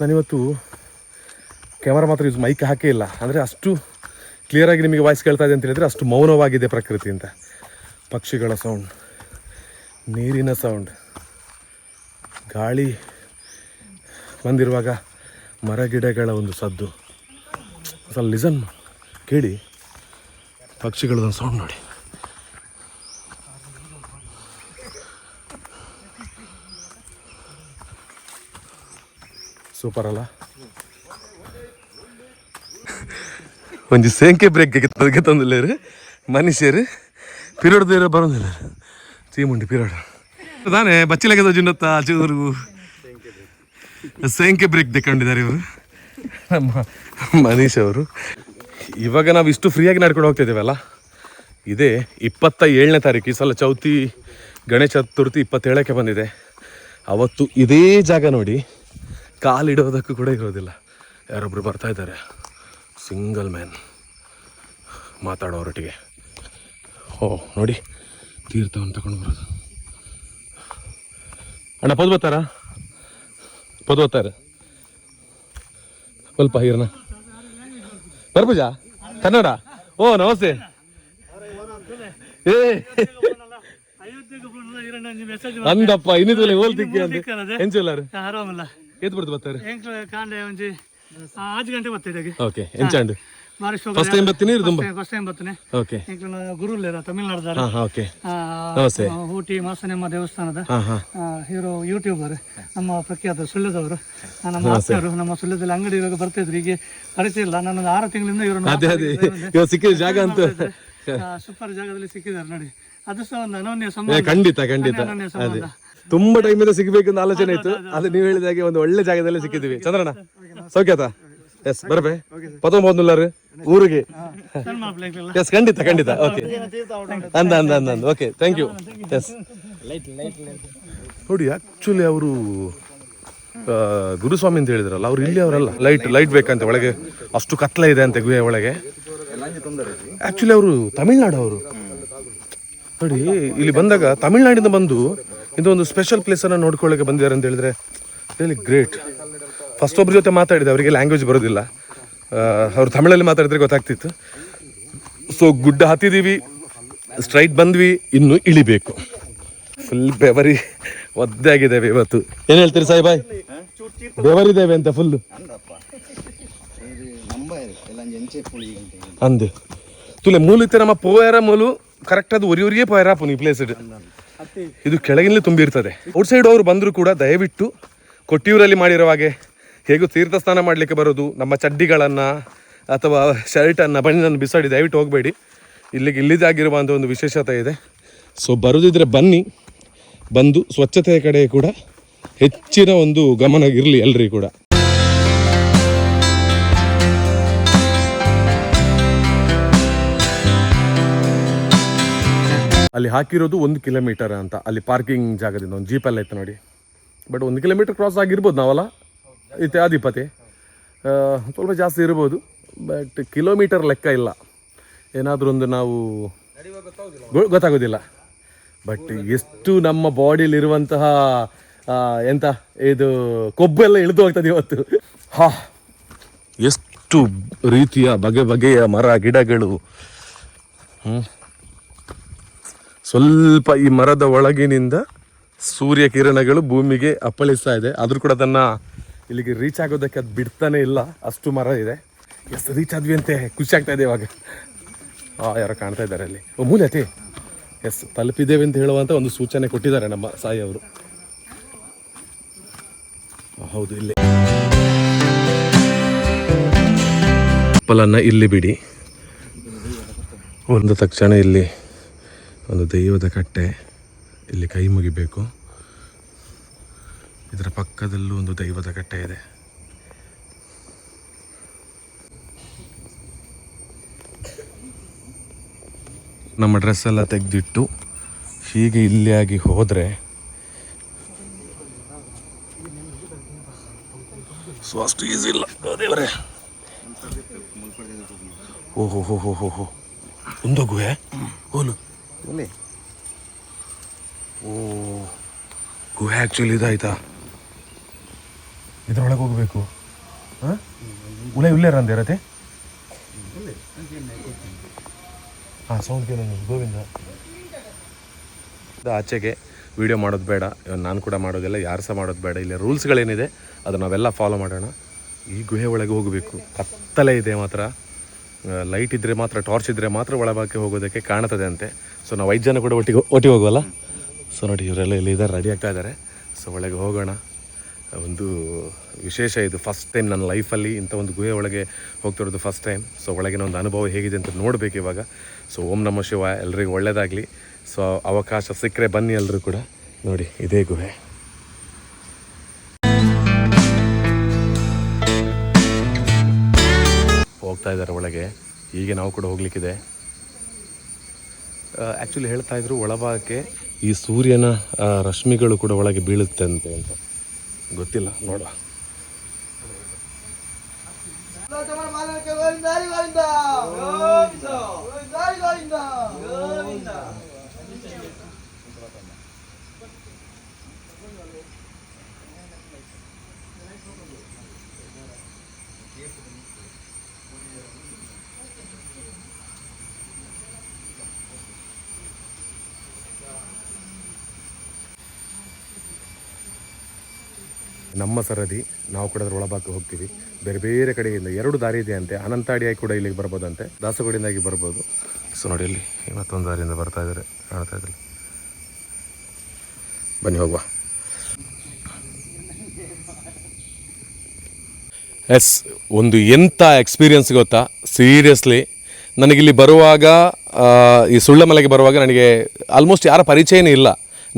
ನಾನಿವತ್ತು ಕ್ಯಾಮರಾ ಮಾತ್ರ ಯೂಸ್ ಮೈಕ್ ಹಾಕೇ ಇಲ್ಲ. ಅಂದರೆ ಅಷ್ಟು ಕ್ಲಿಯರಾಗಿ ನಿಮಗೆ ವಾಯ್ಸ್ ಕೇಳ್ತಾ ಇದೆ ಅಂತ ಹೇಳಿದರೆ ಅಷ್ಟು ಮೌನವಾಗಿದೆ ಪ್ರಕೃತಿ ಅಂತ. ಪಕ್ಷಿಗಳ ಸೌಂಡ್ ನೀರಿನ ಸೌಂಡ್ ಗಾಳಿ ಬಂದಿರುವಾಗ ಮರ ಗಿಡಗಳ ಒಂದು ಸದ್ದು. ಸ್ವಲ್ಪ ಲಿಸನ್ ಕೇಳಿ ಪಕ್ಷಿಗಳದೊಂದು ಸೌಂಡ್ ನೋಡಿ. ಸೂಪರ್ ಅಲ್ಲ? ಒಂಜಿ ಸೇಂಕೆ ಬ್ರೇಕ್ ತಂದಿಲ್ಲ ಮನುಷ್ಯರು. ಪಿರಿಯಡ್ ಬೇರೆ ಬರೋದಿಲ್ಲ ಚೀಮುಂಡಿ ಪಿರಿಯಡ್ ತಾನೇ ಬಚ್ಚಿಲಕ್ಕೆದ ಜಿನ್ನತೂರ್ ಚೂರು ಸೇಂಕೆ ಬ್ರೇಕ್ ತೆಕ್ಕೊಂಡಿದ್ದಾರೆ ಇವರು. ನಮ್ಮ ಮನೀಶ್ ಅವರು. ಇವಾಗ ನಾವು ಇಷ್ಟು ಫ್ರೀಯಾಗಿ ನಡ್ಕೊಂಡು ಹೋಗ್ತಾ ಇದ್ದೀವಲ್ಲ ಇದೇ ಇಪ್ಪತ್ತ ಏಳನೇ ತಾರೀಕು ಈ ಸಲ ಚೌತಿ ಗಣೇಶ ಚತುರ್ಥಿ ಇಪ್ಪತ್ತೇಳಕ್ಕೆ ಬಂದಿದೆ. ಅವತ್ತು ಇದೇ ಜಾಗ ನೋಡಿ ಕಾಲಿಡೋದಕ್ಕೂ ಕೂಡ ಇರೋದಿಲ್ಲ. ಯಾರೊಬ್ಬರು ಬರ್ತಾ ಇದ್ದಾರೆ? ಸಿಂಗಲ್ ಮ್ಯಾನ್ ಮಾತಾಡೋರೊಟ್ಟಿಗೆ ಓ ನೋಡಿ ತೀರ್ಥವನ್ನು ತಗೊಂಡು ಬರೋದು. ಅಣ್ಣ ಪದ್ ಬರ್ತಾರಾ? ಪದ್ ಬರ್ತಾರೆ ಸ್ವಲ್ಪ ಹೀರನ. ಬರ್ಬುಜ ಕನ್ನಡ? ಓ ನಮಸ್ತೆ. ಏ. ಅಂದಪ್ಪ ಇನ್ನಿದ್ರಲ್ಲಿ ಓಲ್ ತಿಕ್ಕಿ ಅಂತ ಎಂಚುಲ್ಲಾರು ಆರಾಮಲ್ಲ. ಏತ್ ಬಿಡ್ತು ಬರ್ತಾರೆ ಕಾಂಡೆ ಒಂಜಿ ಆಜ್ ಗಂಟೆ ಬರ್ತಾರೆ ಓಕೆ ಎಂಚಾಂಡು. ಮಾರಿ ಫಸ್ಟ್ ಟೈಮ್ ಬರ್ತೀನಿ ಇದು ತುಂಬ? ಫಸ್ಟ್ ಟೈಮ್ ಬರ್ತೇನೆ. ಓಕೆ ಓಕೆ ನಮಸ್ತೆ. ಊಟಿ ಮಾಸನೆಮ್ಮ ದೇವಸ್ಥಾನದ ಇವರು ಯೂಟ್ಯೂಬರ್ ನಮ್ಮ ಪ್ರಖ್ಯಾತ ಸುಳ್ಯದವರು. ಆ, ನಮ್ಮ ಆತ್ಮೀಯರು ನಮ್ಮ ಸುಳ್ಯದಲ್ಲಿ ಅಂಗಡಿ ಇವಾಗ ಬರ್ತಿದ್ರು. ಈಗ ಪರಿಚಯ ಇಲ್ಲ. ನಾನು ಆರು ತಿಂಗಳಿಂದ ಇವರು ಅದೇ ಅದೇ. ಇವಾಗ ಸಿಕ್ಕಿದ ಜಾಗ ಅಂತ. ಸೂಪರ್ ಜಾಗದಲ್ಲಿ ಸಿಕ್ಕಿದ್ದಾರೆ ನೋಡಿ. ಅದು ಸಹ ಒಂದು ಅನನ್ಯ ಸಂಬಂಧ. ಖಂಡಿತ ಖಂಡಿತ. ಅದೇ. ತುಂಬಾ ಟೈಮಿಂದ ಅಂತ ಆಲೋಚನೆ ಇತ್ತು. ಅದು ನೀವು ಹೇಳಿದ ಹಾಗೆ ಒಂದು ಒಳ್ಳೆ ಜಾಗದಲ್ಲಿ ಸಿಕ್ಕಿದ್ವಿ ಚಂದ್ರಣ್ಣ ಸೌಖ್ಯತ? ಎಸ್ ಬರಬೇ ಪತ್ತೊಂಬತ್ತು ಊರಿಗೆ. ಎಸ್ ಖಂಡಿತ ಖಂಡಿತ. ಓಕೆ ಅಂದ ಅಂದ ಅಂದ ಅಂದ. ಓಕೆ ಥ್ಯಾಂಕ್ ಯು ಎಸ್ ನೋಡಿ ಆಕ್ಚುಲಿ ಅವರು ಗುರುಸ್ವಾಮಿ ಅಂತ ಹೇಳಿದ್ರಲ್ಲ ಅವ್ರು ಇಲ್ಲಿ ಅವರಲ್ಲ. ಲೈಟ್ ಲೈಟ್ ಬೇಕಂತೆ ಒಳಗೆ. ಅಷ್ಟು ಕತ್ಲ ಇದೆ ಅಂತ ಗುಹೆ ಒಳಗೆ. ಆಕ್ಚುಲಿ ಅವರು ತಮಿಳ್ನಾಡು ಅವರು. ನೋಡಿ ಇಲ್ಲಿ ಬಂದಾಗ ತಮಿಳ್ನಾಡಿಂದ ಬಂದು ಇದು ಒಂದು ಸ್ಪೆಷಲ್ ಪ್ಲೇಸನ್ನು ನೋಡ್ಕೊಳ್ಳೋಕೆ ಬಂದಿದ್ದಾರೆ ಅಂತ ಹೇಳಿದ್ರೆ ರಿಯಲಿ ಗ್ರೇಟ್ ಫಸ್ಟ್ ಒಬ್ರ ಜೊತೆ ಮಾತಾಡಿದೆ, ಅವರಿಗೆ ಲ್ಯಾಂಗ್ವೇಜ್ ಬರೋದಿಲ್ಲ. ಅವರು ತಮಿಳಲ್ಲಿ ಮಾತಾಡಿದ್ರೆ ಗೊತ್ತಾಗ್ತಿತ್ತು. ಸೊ ಗುಡ್ಡ ಹತ್ತಿದ್ದೀವಿ ಸ್ಟ್ರೈಟ್ ಬಂದ್ವಿ, ಇನ್ನು ಇಳಿಬೇಕು. ಫುಲ್ ಬೆವರಿ ಒದ್ದೆ ಆಗಿದ್ದೇವೆ ಇವತ್ತು. ಏನು ಹೇಳ್ತೀರಿ ಸಾಯಿಬಾಯ್? ಬೆವರಿದ್ದೇವೆ ಅಂತ ಫುಲ್ ಅಂದೆ. ತುಲೆ ಮೂಲಿತ್ತೆ ನಮ್ಮ ಪೋಯರ ಮೂಲು ಕರೆಕ್ಟ್ ಅದು ಒರಿ ಒರಿಯೇ ಪೋಯರ ಪುನಿ ಪ್ಲೇಸ್ ಇದು. ಕೆಳಗಿನಲ್ಲಿ ತುಂಬಿರ್ತದೆ. ಔಟ್ಸೈಡ್ ಅವರು ಬಂದರೂ ಕೂಡ ದಯವಿಟ್ಟು, ಕೊಟ್ಟಿಯೂರಲ್ಲಿ ಮಾಡಿರೋ ಹಾಗೆ ಹೇಗೂ ತೀರ್ಥ ಸ್ನಾನ ಮಾಡಲಿಕ್ಕೆ ಬರೋದು, ನಮ್ಮ ಚಡ್ಡಿಗಳನ್ನು ಅಥವಾ ಶರ್ಟನ್ನು ನಾನು ಬಿಸಾಡಿ ದಯವಿಟ್ಟು ಹೋಗಬೇಡಿ. ಇಲ್ಲಿಗೆ ಇಲ್ಲಿದಾಗಿರುವಂಥ ಒಂದು ವಿಶೇಷತೆ ಇದೆ. ಸೊ ಬರೋದಿದ್ರೆ ಬನ್ನಿ. ಬಂದು ಸ್ವಚ್ಛತೆಯ ಕಡೆ ಕೂಡ ಹೆಚ್ಚಿನ ಒಂದು ಗಮನ ಇರಲಿ ಎಲ್ಲರಿಗೂ ಕೂಡ. ಅಲ್ಲಿ ಹಾಕಿರೋದು ಒಂದು ಕಿಲೋಮೀಟರ್ ಅಂತ. ಅಲ್ಲಿ ಪಾರ್ಕಿಂಗ್ ಜಾಗದಿಂದ ಒಂದು ಜೀಪೆಲ್ಲ ಇತ್ತು ನೋಡಿ. ಬಟ್ ಒಂದು ಕಿಲೋಮೀಟರ್ ಕ್ರಾಸ್ ಆಗಿರ್ಬೋದು ನಾವಲ್ಲ. ಆ, ಸ್ವಲ್ಪ ಜಾಸ್ತಿ ಇರ್ಬೋದು ಬಟ್ ಕಿಲೋಮೀಟರ್ ಲೆಕ್ಕ ಇಲ್ಲ. ಏನಾದರೂ ಒಂದು ನಾವು ಗೊತ್ತಾಗೋದಿಲ್ಲ. ಬಟ್ ಎಷ್ಟು ನಮ್ಮ ಬಾಡಿಲಿರುವಂತಹ ಎಂತ ಇದು ಕೊಬ್ಬೆಲ್ಲ ಇಳಿದು ಹೋಗ್ತದೆ ಇವತ್ತು. ಹಾ. ಎಷ್ಟು ರೀತಿಯ ಬಗೆ ಬಗೆಯ ಮರ ಗಿಡಗಳು. ಸ್ವಲ್ಪ ಈ ಮರದ ಒಳಗಿನಿಂದ ಸೂರ್ಯ ಕಿರಣಗಳು ಭೂಮಿಗೆ ಅಪ್ಪಳಿಸ್ತಾ ಇದೆ. ಆದರೂ ಕೂಡ ಅದನ್ನ ಇಲ್ಲಿಗೆ ರೀಚ್ ಆಗೋದಕ್ಕೆ ಅದು ಬಿಡ್ತಾನೆ ಇಲ್ಲ, ಅಷ್ಟು ಮರ ಇದೆ. ಎಸ್ ರೀಚ್ ಆದ್ವಿ ಅಂತೆ, ಖುಷಿ ಆಗ್ತಾ ಇದೆ ಇವಾಗ. ಆ, ಯಾರೋ ಕಾಣ್ತಾ ಇದ್ದಾರೆ ಅಲ್ಲಿ. ಓ ಮೂಲ್ಯತೆ ಎಸ್ ತಲುಪಿದ್ದೇವೆ ಅಂತ ಹೇಳುವಂತ ಒಂದು ಸೂಚನೆ ಕೊಟ್ಟಿದ್ದಾರೆ ನಮ್ಮ ಸಾಯಿ ಅವರು. ಹೌದು, ಇಲ್ಲಿ. ಪಲನ್ನ ಇಲ್ಲಿ ಬಿಡಿ. ಒಂದು ತಕ್ಷಣ ಇಲ್ಲಿ ಒಂದು ದೈವದ ಕಟ್ಟೆ ಇಲ್ಲಿ ಕೈ ಮುಗಿಬೇಕು. ಇದರ ಪಕ್ಕದಲ್ಲೂ ಒಂದು ದೈವದ ಕಟ್ಟೆ ಇದೆ. ನಮ್ಮ ಡ್ರೆಸ್ ಎಲ್ಲ ತೆಗೆದಿಟ್ಟು ಹೀಗೆ ಇಲ್ಲಿ ಆಗಿ ಹೋದರೆ ಸೊ ಅಷ್ಟು ಈಸಿ ಇಲ್ಲ ದೇವರೇ. ಓಹೋ ಹೋ ಹೋ ಹೋ ಹೋ ಒಂದು ಗುಹೆ? ಹೋಲು. ಓ ಗುಹೆ ಆ್ಯಕ್ಚುಲಿ ಇದಾಯ್ತಾ? ಇದ್ರೊಳಗೆ ಹೋಗ್ಬೇಕು. ಹಾಂ? ಉಳೆ ಉಳ್ಳೇ ರಂದಿರತ್ತೆ ಹಾಂ ಸೌಂಡ್ ಕೇಳ ಗೋವಿಂದ. ಆಚೆಗೆ ವಿಡಿಯೋ ಮಾಡೋದು ಬೇಡ. ನಾನು ಕೂಡ ಮಾಡೋದಿಲ್ಲ, ಯಾರು ಸಹ ಮಾಡೋದು ಬೇಡ. ಇಲ್ಲಿ ರೂಲ್ಸ್ಗಳೇನಿದೆ ಅದು ನಾವೆಲ್ಲ ಫಾಲೋ ಮಾಡೋಣ. ಈ ಗುಹೆ ಒಳಗೆ ಹೋಗಬೇಕು. ಕತ್ತಲೆ ಇದೆ ಮಾತ್ರ. ಲೈಟ್ ಇದ್ದರೆ ಮಾತ್ರ ಟಾರ್ಚ್ ಇದ್ದರೆ ಮಾತ್ರ ಒಳಭಾಗಕ್ಕೆ ಹೋಗೋದಕ್ಕೆ ಕಾಣ್ತದೆ ಅಂತೆ. ಸೊ ನಾವು ಐದು ಜನ ಕೂಡ ಒಟ್ಟಿಗೆ ಒಟ್ಟಿಗೆ ಹೋಗುವಲ್ಲ? ಸೊ ನೋಡಿ, ಇವರೆಲ್ಲ ಇಲ್ಲಿ ಇದ್ದಾರೆ ರೆಡಿ ಆಗ್ತಾ ಇದ್ದಾರೆ ಸೊ ಒಳಗೆ ಹೋಗೋಣ. ಒಂದು ವಿಶೇಷ ಇದು ಫಸ್ಟ್ ಟೈಮ್ ನನ್ನ ಲೈಫಲ್ಲಿ ಇಂಥ ಒಂದು ಗುಹೆ ಒಳಗೆ ಹೋಗ್ತಿರೋದು ಫಸ್ಟ್ ಟೈಮ್ ಸೊ ಒಳಗಿನ ಒಂದು ಅನುಭವ ಹೇಗಿದೆ ಅಂತ ನೋಡಬೇಕು ಇವಾಗ. ಸೊ ಓಂ ನಮ ಶಿವ, ಎಲ್ರಿಗೂ ಒಳ್ಳೆಯದಾಗಲಿ ಸೊ ಅವಕಾಶ ಸಿಕ್ಕರೆ ಬನ್ನಿ ಎಲ್ಲರೂ ಕೂಡ. ನೋಡಿ, ಇದೇ ಗುಹೆ. ಹೋಗ್ತಾ ಇದ್ದಾರೆ ಒಳಗೆ. ಹೀಗೆ ನಾವು ಕೂಡ ಹೋಗ್ಲಿಕ್ಕಿದೆ. ಆ್ಯಕ್ಚುಲಿ ಹೇಳ್ತಾ ಇದ್ರು ಒಳಭಾಗಕ್ಕೆ ಈ ಸೂರ್ಯನ ರಶ್ಮಿಗಳು ಕೂಡ ಒಳಗೆ ಬೀಳುತ್ತೆ ಅಂತೆ ಅಂತ. ಗೊತ್ತಿಲ್ಲ ನೋಡುವ. ನಮ್ಮ ಸರದಿ, ನಾವು ಕೂಡ ಅದ್ರ ಒಳಭಾಗಕ್ಕೆ ಹೋಗ್ತೀವಿ. ಬೇರೆ ಬೇರೆ ಕಡೆಯಿಂದ ಎರಡು ದಾರಿ ಇದೆ ಅಂತೆ. ಅನಂತಾಡಿಯಾಗಿ ಕೂಡ ಇಲ್ಲಿಗೆ ಬರ್ಬೋದಂತೆ. ದಾಸಗೋಡಿಂದಾಗಿ ಬರ್ಬೋದು. ಸೊ ನೋಡಿ ಇಲ್ಲಿ ಮತ್ತೊಂದು ದಾರಿಯಿಂದ ಬರ್ತಾ ಇದ್ದಾರೆ, ಕಾಣ್ತಾ ಇದ್ದಾರೆ. ಬನ್ನಿ ಹೋಗುವ. ಎಸ್, ಒಂದು ಎಂಥ ಎಕ್ಸ್ಪೀರಿಯನ್ಸ್ ಗೊತ್ತಾ? ಸೀರಿಯಸ್ಲಿ, ನನಗಿಲ್ಲಿ ಬರುವಾಗ ಈ ಸುಳ್ಳಮಲೆಗೆ ಬರುವಾಗ ನನಗೆ ಆಲ್ಮೋಸ್ಟ್ ಯಾರ ಪರಿಚಯನೇ ಇಲ್ಲ.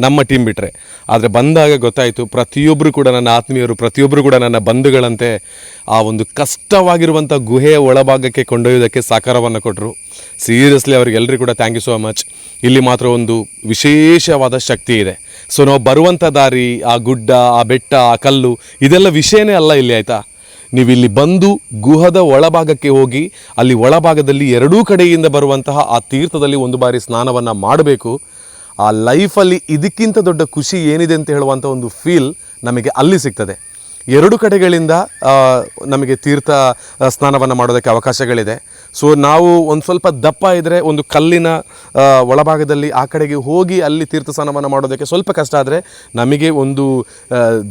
ನಮ್ಮ ಟೀಮ್ ಬಿಟ್ಟರೆ ಆದರೆ ಬಂದಾಗ ಗೊತ್ತಾಯಿತು ಪ್ರತಿಯೊಬ್ಬರು ಕೂಡ ನನ್ನ ಆತ್ಮೀಯರು ಪ್ರತಿಯೊಬ್ಬರು ಕೂಡ ನನ್ನ ಬಂಧುಗಳಂತೆ ಆ ಒಂದು ಕಷ್ಟವಾಗಿರುವಂಥ ಗುಹೆಯ ಒಳಭಾಗಕ್ಕೆ ಕೊಂಡೊಯ್ಯೋದಕ್ಕೆ ಸಹಕಾರವನ್ನು ಕೊಟ್ಟರು ಸೀರಿಯಸ್ಲಿ ಅವರಿಗೆಲ್ಲರಿಗೂ ಕೂಡ ಥ್ಯಾಂಕ್ ಯು ಸೋ ಮಚ್ ಇಲ್ಲಿ ಮಾತ್ರ ಒಂದು ವಿಶೇಷವಾದ ಶಕ್ತಿ ಇದೆ. ಸೊ ನಾವು ಬರುವಂಥ ದಾರಿ, ಆ ಗುಡ್ಡ, ಆ ಬೆಟ್ಟ, ಆ ಕಲ್ಲು, ಇದೆಲ್ಲ ವಿಷಯನೇ ಅಲ್ಲ ಇಲ್ಲಿ ಆಯಿತಾ? ನೀವು ಇಲ್ಲಿ ಬಂದು ಗುಹದ ಒಳಭಾಗಕ್ಕೆ ಹೋಗಿ, ಅಲ್ಲಿ ಒಳಭಾಗದಲ್ಲಿ ಎರಡೂ ಕಡೆಯಿಂದ ಬರುವಂತಹ ಆ ತೀರ್ಥದಲ್ಲಿ ಒಂದು ಬಾರಿ ಸ್ನಾನವನ್ನು ಮಾಡಬೇಕು. ಆ ಲೈಫಲ್ಲಿ ಇದಕ್ಕಿಂತ ದೊಡ್ಡ ಖುಷಿ ಏನಿದೆ ಅಂತ ಹೇಳುವಂಥ ಒಂದು ಫೀಲ್ ನಮಗೆ ಅಲ್ಲಿ ಸಿಗ್ತದೆ. ಎರಡು ಕಡೆಗಳಿಂದ ನಮಗೆ ತೀರ್ಥ ಸ್ನಾನವನ್ನು ಮಾಡೋದಕ್ಕೆ ಅವಕಾಶಗಳಿದೆ. ಸೊ ನಾವು ಒಂದು ಸ್ವಲ್ಪ ದಪ್ಪ ಇದ್ದರೆ ಒಂದು ಕಲ್ಲಿನ ಒಳಭಾಗದಲ್ಲಿ ಆ ಕಡೆಗೆ ಹೋಗಿ ಅಲ್ಲಿ ತೀರ್ಥ ಸ್ನಾನವನ್ನು ಮಾಡೋದಕ್ಕೆ ಸ್ವಲ್ಪ ಕಷ್ಟ ಆದರೆ, ನಮಗೆ ಒಂದು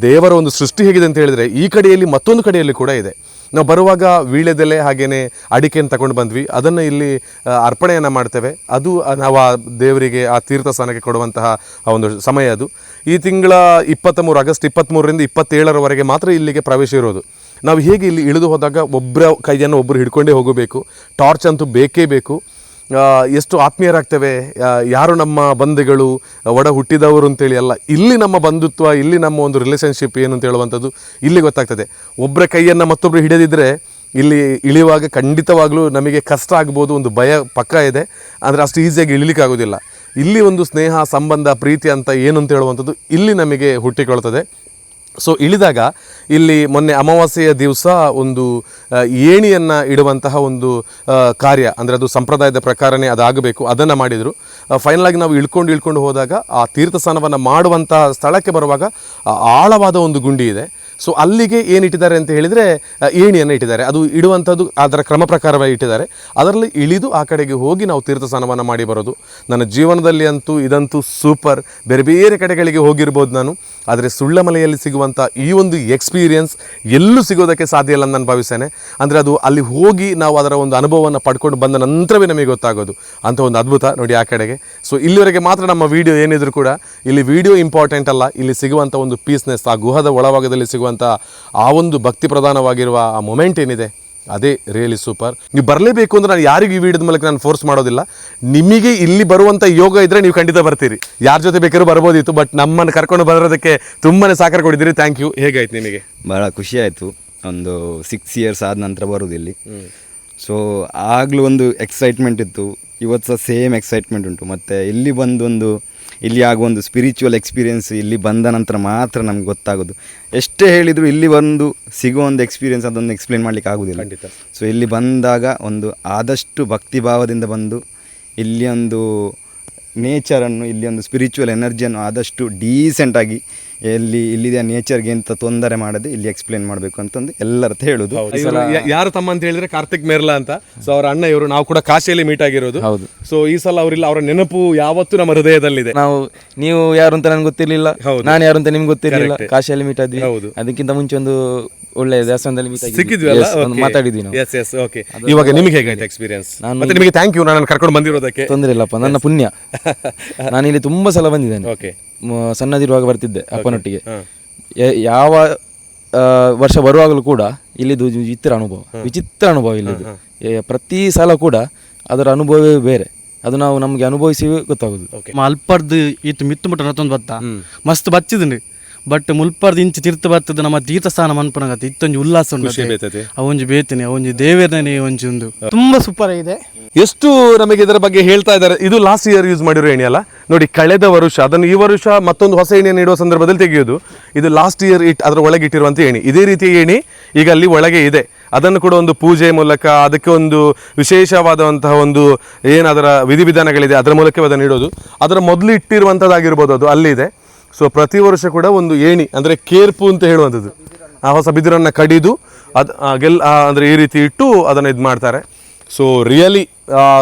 ದೇವರ ಒಂದು ಸೃಷ್ಟಿ ಹೇಗಿದೆ ಅಂತ ಹೇಳಿದರೆ, ಈ ಕಡೆಯಲ್ಲಿ ಮತ್ತೊಂದು ಕಡೆಯಲ್ಲಿ ಕೂಡ ಇದೆ. ನಾವು ಬರುವಾಗ ವೀಳ್ಯದೆಲೆ ಹಾಗೆಯೇ ಅಡಿಕೆಯನ್ನು ತಗೊಂಡು ಬಂದ್ವಿ. ಅದನ್ನು ಇಲ್ಲಿ ಅರ್ಪಣೆಯನ್ನು ಮಾಡ್ತೇವೆ. ಅದು ನಾವು ಆ ದೇವರಿಗೆ, ಆ ತೀರ್ಥ ಸ್ಥಾನಕ್ಕೆ ಕೊಡುವಂತಹ ಒಂದು ಸಮಯ ಅದು. ಈ ತಿಂಗಳ ಇಪ್ಪತ್ತ್ಮೂರು, ಆಗಸ್ಟ್ ಇಪ್ಪತ್ತ್ಮೂರರಿಂದ ಇಪ್ಪತ್ತೇಳರವರೆಗೆ ಮಾತ್ರ ಇಲ್ಲಿಗೆ ಪ್ರವೇಶ ಇರೋದು. ನಾವು ಹೇಗೆ ಇಲ್ಲಿ ಇಳಿದು ಹೋದಾಗ ಒಬ್ಬರ ಕೈಯನ್ನು ಒಬ್ಬರು ಹಿಡ್ಕೊಂಡೇ ಹೋಗಬೇಕು. ಟಾರ್ಚ್ ಅಂತೂ ಬೇಕೇ ಬೇಕು. ಎಷ್ಟು ಆತ್ಮೀಯರಾಗ್ತೇವೆ ಯಾರು ನಮ್ಮ ಬಂಧುಗಳು ಒಡ ಹುಟ್ಟಿದವರು ಅಂತೇಳಿ ಅಲ್ಲ, ಇಲ್ಲಿ ನಮ್ಮ ಬಂಧುತ್ವ, ಇಲ್ಲಿ ನಮ್ಮ ಒಂದು ರಿಲೇಷನ್ಶಿಪ್ ಏನು ಅಂತ ಹೇಳುವಂಥದ್ದು ಇಲ್ಲಿ ಗೊತ್ತಾಗ್ತದೆ. ಒಬ್ಬರ ಕೈಯನ್ನು ಮತ್ತೊಬ್ಬರು ಹಿಡಿದಿದ್ದರೆ ಇಲ್ಲಿ ಇಳಿಯುವಾಗ ಖಂಡಿತವಾಗಲೂ ನಮಗೆ ಕಷ್ಟ ಆಗ್ಬೋದು, ಒಂದು ಭಯ ಪಕ್ಕ ಇದೆ, ಆದರೆ ಅಷ್ಟು ಈಸಿಯಾಗಿ ಇಳಿಲಿಕ್ಕೆ ಆಗೋದಿಲ್ಲ ಇಲ್ಲಿ ಒಂದು ಸ್ನೇಹ, ಸಂಬಂಧ, ಪ್ರೀತಿ ಅಂತ ಏನು ಅಂತ ಹೇಳುವಂಥದ್ದು ಇಲ್ಲಿ ನಮಗೆ ಹುಟ್ಟಿಕೊಳ್ತದೆ. ಸೊ ಇಳಿದಾಗ ಇಲ್ಲಿ ಮೊನ್ನೆ ಅಮಾವಾಸ್ಯೆಯ ದಿವಸ ಒಂದು ಏಣಿಯನ್ನು ಇಡುವಂತಹ ಒಂದು ಕಾರ್ಯ, ಅಂದರೆ ಅದು ಸಂಪ್ರದಾಯದ ಪ್ರಕಾರನೇ ಅದಾಗಬೇಕು, ಅದನ್ನು ಮಾಡಿದರು. ಫೈನಲ್ ಆಗಿ ನಾವು ಇಳ್ಕೊಂಡು ಇಳ್ಕೊಂಡು ಹೋದಾಗ ಆ ತೀರ್ಥ ಸ್ನಾನವನ್ನು ಮಾಡುವಂತಹ ಸ್ಥಳಕ್ಕೆ ಬರುವಾಗ ಆಳವಾದ ಒಂದು ಗುಂಡಿ ಇದೆ. ಸೊ ಅಲ್ಲಿಗೆ ಏನು ಇಟ್ಟಿದ್ದಾರೆ ಅಂತ ಹೇಳಿದರೆ ಏಣಿಯನ್ನು ಇಟ್ಟಿದ್ದಾರೆ. ಅದು ಇಡುವಂಥದ್ದು ಅದರ ಕ್ರಮ ಪ್ರಕಾರವಾಗಿ ಇಟ್ಟಿದ್ದಾರೆ. ಅದರಲ್ಲಿ ಇಳಿದು ಆ ಕಡೆಗೆ ಹೋಗಿ ನಾವು ತೀರ್ಥ ಸ್ನಾನವನ್ನು ಮಾಡಿ ಬರೋದು. ನನ್ನ ಜೀವನದಲ್ಲಿ ಅಂತೂ ಇದಂತೂ ಸೂಪರ್. ಬೇರೆ ಬೇರೆ ಕಡೆಗಳಿಗೆ ಹೋಗಿರ್ಬೋದು ನಾನು. ಆದರೆ ಸುಳ್ಳಮಲೆಯಲ್ಲಿ ಸಿಗುವಂಥ ಈ ಒಂದು ಎಕ್ಸ್ಪೀರಿಯನ್ಸ್ ಎಲ್ಲೂ ಸಿಗೋದಕ್ಕೆ ಸಾಧ್ಯ ಇಲ್ಲ ಅಂತ ನಾನು ಭಾವಿಸ್ತೇನೆ. ಅಂದರೆ ಅದು ಅಲ್ಲಿ ಹೋಗಿ ನಾವು ಅದರ ಒಂದು ಅನುಭವವನ್ನು ಪಡ್ಕೊಂಡು ಬಂದ ನಂತರವೇ ನಮಗೆ ಗೊತ್ತಾಗೋದು. ಅಂತ ಒಂದು ಅದ್ಭುತ ನೋಡಿ ಆ ಕಡೆಗೆ. ಸೊ ಇಲ್ಲಿವರೆಗೆ ಮಾತ್ರ ನಮ್ಮ ವಿಡಿಯೋ ಏನಿದ್ರು ಕೂಡ, ಇಲ್ಲಿ ವಿಡಿಯೋ ಇಂಪಾರ್ಟೆಂಟ್ ಅಲ್ಲ. ಇಲ್ಲಿ ಸಿಗುವಂಥ ಒಂದು ಪೀಸ್ನೆಸ್ ಆ ಗುಹದ ಒಳಭಾಗದಲ್ಲಿ ಸಿಗುವಂಥ ಆ ಒಂದು ಭಕ್ತಿ ಪ್ರಧಾನವಾಗಿರುವ ಆ ಮೊಮೆಂಟ್ ಏನಿದೆ ಅದೇ ರಿಯಲಿ ಸೂಪರ್ ನೀವು ಬರಲೇಬೇಕು ಅಂದರೆ ನಾನು ಯಾರಿಗೆ ಈ ವಿಡಿಯೋದ ಮೂಲಕ ನಾನು ಫೋರ್ಸ್ ಮಾಡೋದಿಲ್ಲ. ನಿಮಗೆ ಇಲ್ಲಿ ಬರುವಂಥ ಯೋಗ ಇದ್ದರೆ ನೀವು ಖಂಡಿತ ಬರ್ತೀರಿ. ಯಾರ ಜೊತೆ ಬೇಕಾದ್ರೂ ಬರ್ಬೋದಿತ್ತು ಬಟ್ ನಮ್ಮನ್ನು ಕರ್ಕೊಂಡು ಬರೋದಕ್ಕೆ ತುಂಬಾ ಸಾಕಾರ ಕೊಡಿದ್ದೀರಿ ಥ್ಯಾಂಕ್ ಯು ಹೇಗಾಯ್ತು ನಿಮಗೆ? ಭಾಳ ಖುಷಿ ಆಯಿತು. ಒಂದು ಸಿಕ್ಸ್ ಇಯರ್ಸ್ ಆದ ನಂತರ ಬರೋದು ಇಲ್ಲಿ. ಸೊ ಆಗಲೂ ಒಂದು ಎಕ್ಸೈಟ್ಮೆಂಟ್ ಇತ್ತು. ಇವತ್ತು ಸಹ ಸೇಮ್ ಎಕ್ಸೈಟ್ಮೆಂಟ್ ಉಂಟು. ಮತ್ತು ಇಲ್ಲಿ ಬಂದೊಂದು ಇಲ್ಲಿ ಆಗುವ ಒಂದು ಸ್ಪಿರಿಚುವಲ್ ಎಕ್ಸ್ಪೀರಿಯೆನ್ಸ್ ಇಲ್ಲಿ ಬಂದ ನಂತರ ಮಾತ್ರ ನಮ್ಗೆ ಗೊತ್ತಾಗೋದು. ಎಷ್ಟೇ ಹೇಳಿದರೂ ಇಲ್ಲಿ ಬಂದು ಸಿಗೋ ಒಂದು ಎಕ್ಸ್ಪೀರಿಯೆನ್ಸ್ ಅದೊಂದು ಎಕ್ಸ್ಪ್ಲೇನ್ ಮಾಡಲಿಕ್ಕೆ ಆಗೋದಿಲ್ಲ. ಸೊ ಇಲ್ಲಿ ಬಂದಾಗ ಒಂದು ಆದಷ್ಟು ಭಕ್ತಿ ಭಾವದಿಂದ ಬಂದು ಇಲ್ಲಿ ಒಂದು ನೇಚರನ್ನು ಇಲ್ಲಿ ಒಂದು ಸ್ಪಿರಿಚುವಲ್ ಎನರ್ಜಿಯನ್ನು ಆದಷ್ಟು ಡೀಸೆಂಟಾಗಿ ಎಲ್ಲಿ ಇಲ್ಲಿದೆ ನೇಚರ್ಗೆ ಎಂತ ತೊಂದರೆ ಮಾಡದೆ ಇಲ್ಲಿ ಎಕ್ಸ್ಪ್ಲೇನ್ ಮಾಡಬೇಕು ಅಂತಂದು ಎಲ್ಲರ ಹತ್ರ ಹೇಳೋದು ಯಾರು ತಮ್ಮ ಅಂತ ಹೇಳಿದ್ರೆ ಕಾರ್ತಿಕ್ ಮೇರ್ಲಾ ಅಂತ ಸೊ ಅವರ ಅಣ್ಣ ಇವರು ನಾವು ಕೂಡ ಕಾಶಿಯಲ್ಲಿ ಮೀಟ್ ಆಗಿರೋದು ಹೌದು. ಸೊ ಈ ಸಲ ಅವರಿಲ್ಲ ಅವರ ನೆನಪು ಯಾವತ್ತೂ ನಮ್ಮ ಹೃದಯದಲ್ಲಿದೆ ನಾವು ನೀವು ಯಾರು ಅಂತ ನನ್ಗೆ ಗೊತ್ತಿರ್ಲಿಲ್ಲ ಹೌದು. ನಾನು ಯಾರು ಅಂತ ನಿಮ್ಗೆ ಗೊತ್ತಿರ್ಲಿಲ್ಲ. ಕಾಶಿಯಲ್ಲಿ ಮೀಟ್ ಆದ್ವಿ ಹೌದು. ಅದಕ್ಕಿಂತ ಮುಂಚೆ ಒಂದು ಒಳ್ಳೆ ದೇವಸ್ಥಾನದಲ್ಲಿ ಸಿಕ್ಕಿದ್ವಿ ಮಾತಾಡಿದ್ವಿ ನಾವು. ಎಸ್ ಎಸ್ ಓಕೆ ಇವಾಗ ನಿಮಗೆ ಹೇಗಾಯ್ತು ಎಕ್ಸ್ಪೀರಿಯನ್ಸ್ ನಾನು- ಮತ್ತೆ ನಿಮಗೆ ಥ್ಯಾಂಕ್ ಯು ನಾನು ಕರ್ಕೊಂಡು ಬಂದಿರೋದಕ್ಕೆ. ತೊಂದರೆ ಇಲ್ಲಪ್ಪ ನನ್ನ ಪುಣ್ಯ. ನಾನು ಇಲ್ಲಿ ತುಂಬಾ ಸಲ ಬಂದಿದ್ದೇನೆ. ಓಕೆ ಮ- ಸಣ್ಣದಿರುವಾಗ ಬರ್ತಿದ್ದೆ ಅಪ್ಪನೊಟ್ಟಿಗೆ. ಯ- ಯಾವ ಆ, ವರ್ಷ ಬರುವಾಗಲೂ ಕೂಡ ಇಲ್ಲಿದು ವಿಚಿತ್ರ ಅನುಭವ. ವಿಚಿತ್ರ ಅನುಭವ ಇಲ್ಲಿದು ಎ- ಪ್ರತಿ ಸಲ ಕೂಡ ಅದರ ಅನುಭವವೇ ಬೇರೆ. ಅದು ನಾವು ನಮಗೆ ಅನುಭವಿಸಿ ಗೊತ್ತಾಗುದು ಅಲ್ಪರ್ದು ಇತ್ತು ಮಿತ್ತು ಮುಟ್ಟ ರತ್ತೊಂದು ಬತ್ತ ಮಸ್ತ್ ಬಚ್ಚಿದ್ರಿ ಬಟ್ ಮುಲ್ಪರ್ದ ಇಂಚ ತೀರ್ಥ ಬರ್ತದ ನಮ್ಮ ತೀರ್ಥಸ್ಥಾನ ಮನ್ಪನಗತ್ತೆ. ಇತ್ತೊಂಜಿ ಉಲ್ಲಾಸ ಉಂಟು ಅವೊಂಜಿ ಬೇತನೆ ಅವೊಂಜಿ ದೇವೇರನೇ ಒಂಜಿ ಒಂದು ತುಂಬಾ ಸೂಪರ್ ಇದೆ. ಎಷ್ಟು ನಮಗೆ ಇದರ ಬಗ್ಗೆ ಹೇಳ್ತಾ ಇದ್ದಾರೆ ಇದು ಲಾಸ್ಟ್ ಇಯರ್ ಯೂಸ್ ಮಾಡಿರೋ ಎಣ್ಣೆ ಅಲ್ಲ? ನೋಡಿ ಕಳೆದ ವರ್ಷ ಅದನ್ನು ಈ ವರ್ಷ ಮತ್ತೊಂದು ಹೊಸ ಎಣ್ಣೆಯನ್ನು ಇಡುವ ಸಂದರ್ಭದಲ್ಲಿ ತೆಗೆಯೋದು. ಇದು ಲಾಸ್ಟ್ ಇಯರ್ ಇಟ್ ಅದರ ಒಳಗೆ ಇಟ್ಟಿರುವಂಥ ಎಣಿ. ಇದೇ ರೀತಿಯ ಎಣಿ ಈಗ ಅಲ್ಲಿ ಒಳಗೆ ಇದೆ. ಅದನ್ನು ಕೂಡ ಒಂದು ಪೂಜೆ ಮೂಲಕ ಅದಕ್ಕೆ ಒಂದು ವಿಶೇಷವಾದಂತಹ ಒಂದು ಏನದರ ಅದರ ವಿಧಿವಿಧಾನಗಳಿದೆ ಅದರ ಮೂಲಕ ಅದನ್ನು ಇಡೋದು. ಅದರ ಮೊದಲು ಇಟ್ಟಿರುವಂಥದ್ದಾಗಿರ್ಬೋದು ಅದು ಅಲ್ಲಿದೆ ಸೊ ಪ್ರತಿ ವರ್ಷ ಕೂಡ ಒಂದು ಏಣಿ, ಅಂದರೆ ಕೇರ್ಪು ಅಂತ ಹೇಳುವಂಥದ್ದು. ಆ ಹೊಸ ಬಿದಿರನ್ನು ಕಡಿದು, ಅದು ಗೆಲ್ ಅಂದರೆ ಈ ರೀತಿ ಇಟ್ಟು ಅದನ್ನು ಇದು ಮಾಡ್ತಾರೆ. So really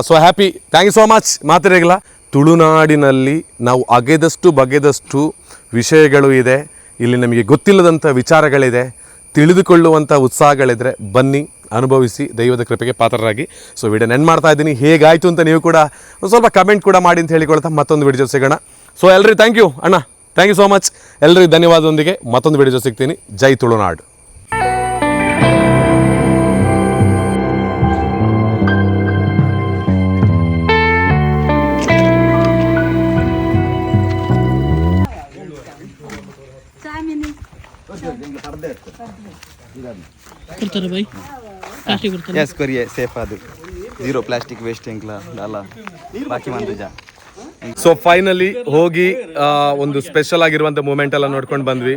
so happy thank you so much ಮಾತಿರಗಿಲ್ಲ ತುಳುನಾಡಿನಲ್ಲಿ ನಾವು ಅಗೆದಷ್ಟು ಬಗೆದಷ್ಟು ವಿಷಯಗಳು ಇದೆ. ಇಲ್ಲಿ ನಮಗೆ ಗೊತ್ತಿಲ್ಲದಂಥ ವಿಚಾರಗಳಿದೆ. ತಿಳಿದುಕೊಳ್ಳುವಂಥ ಉತ್ಸಾಹಗಳಿದ್ರೆ ಬನ್ನಿ, ಅನುಭವಿಸಿ, ದೈವದ ಕೃಪೆಗೆ ಪಾತ್ರರಾಗಿ. ಸೊ ವಿಡಿಯೋ ನೆನ್ ಮಾಡ್ತಾ ಇದ್ದೀನಿ. ಹೇಗಾಯಿತು ಅಂತ ನೀವು ಕೂಡ ಸ್ವಲ್ಪ ಕಮೆಂಟ್ ಕೂಡ ಮಾಡಿ ಅಂತ ಹೇಳಿಕೊಳ್ತಾ ಮತ್ತೊಂದು ವಿಡಿಯೋ ಸಿಗೋಣ. ಸೊ ಎಲ್ರಿ ಥ್ಯಾಂಕ್ ಯು ಅಣ್ಣ. ಥ್ಯಾಂಕ್ ಯು ಸೋ ಮಚ್ ಎಲ್ರಿಗೂ ಧನ್ಯವಾದದೊಂದಿಗೆ ಮತ್ತೊಂದು ವಿಡಿಯೋ ಸಿಗ್ತೀನಿ. ಜೈ ತುಳುನಾಡು. ಕೊಡ್ತಾರೆ ಬೈ ಪ್ಲಾಸ್ಟಿಕ್ ಕೊಡ್ತಾರೆ? ಎಸ್ ಕೊರಿಯೆ ಸೇಫ್ ಅದು. ಜೀರೋ ಪ್ಲಾಸ್ಟಿಕ್ ವೇಸ್ಟ್ ಎಂಕ್ಲ ಅಲ್ಲ. ಬಾಕಿ ಮಂದು ಜಾ. ಸೊ ಫೈನಲಿ ಹೋಗಿ ಒಂದು ಸ್ಪೆಷಲ್ ಆಗಿರುವಂತ ಮೂಮೆಂಟ್ ಎಲ್ಲ ನೋಡ್ಕೊಂಡು ಬಂದ್ವಿ.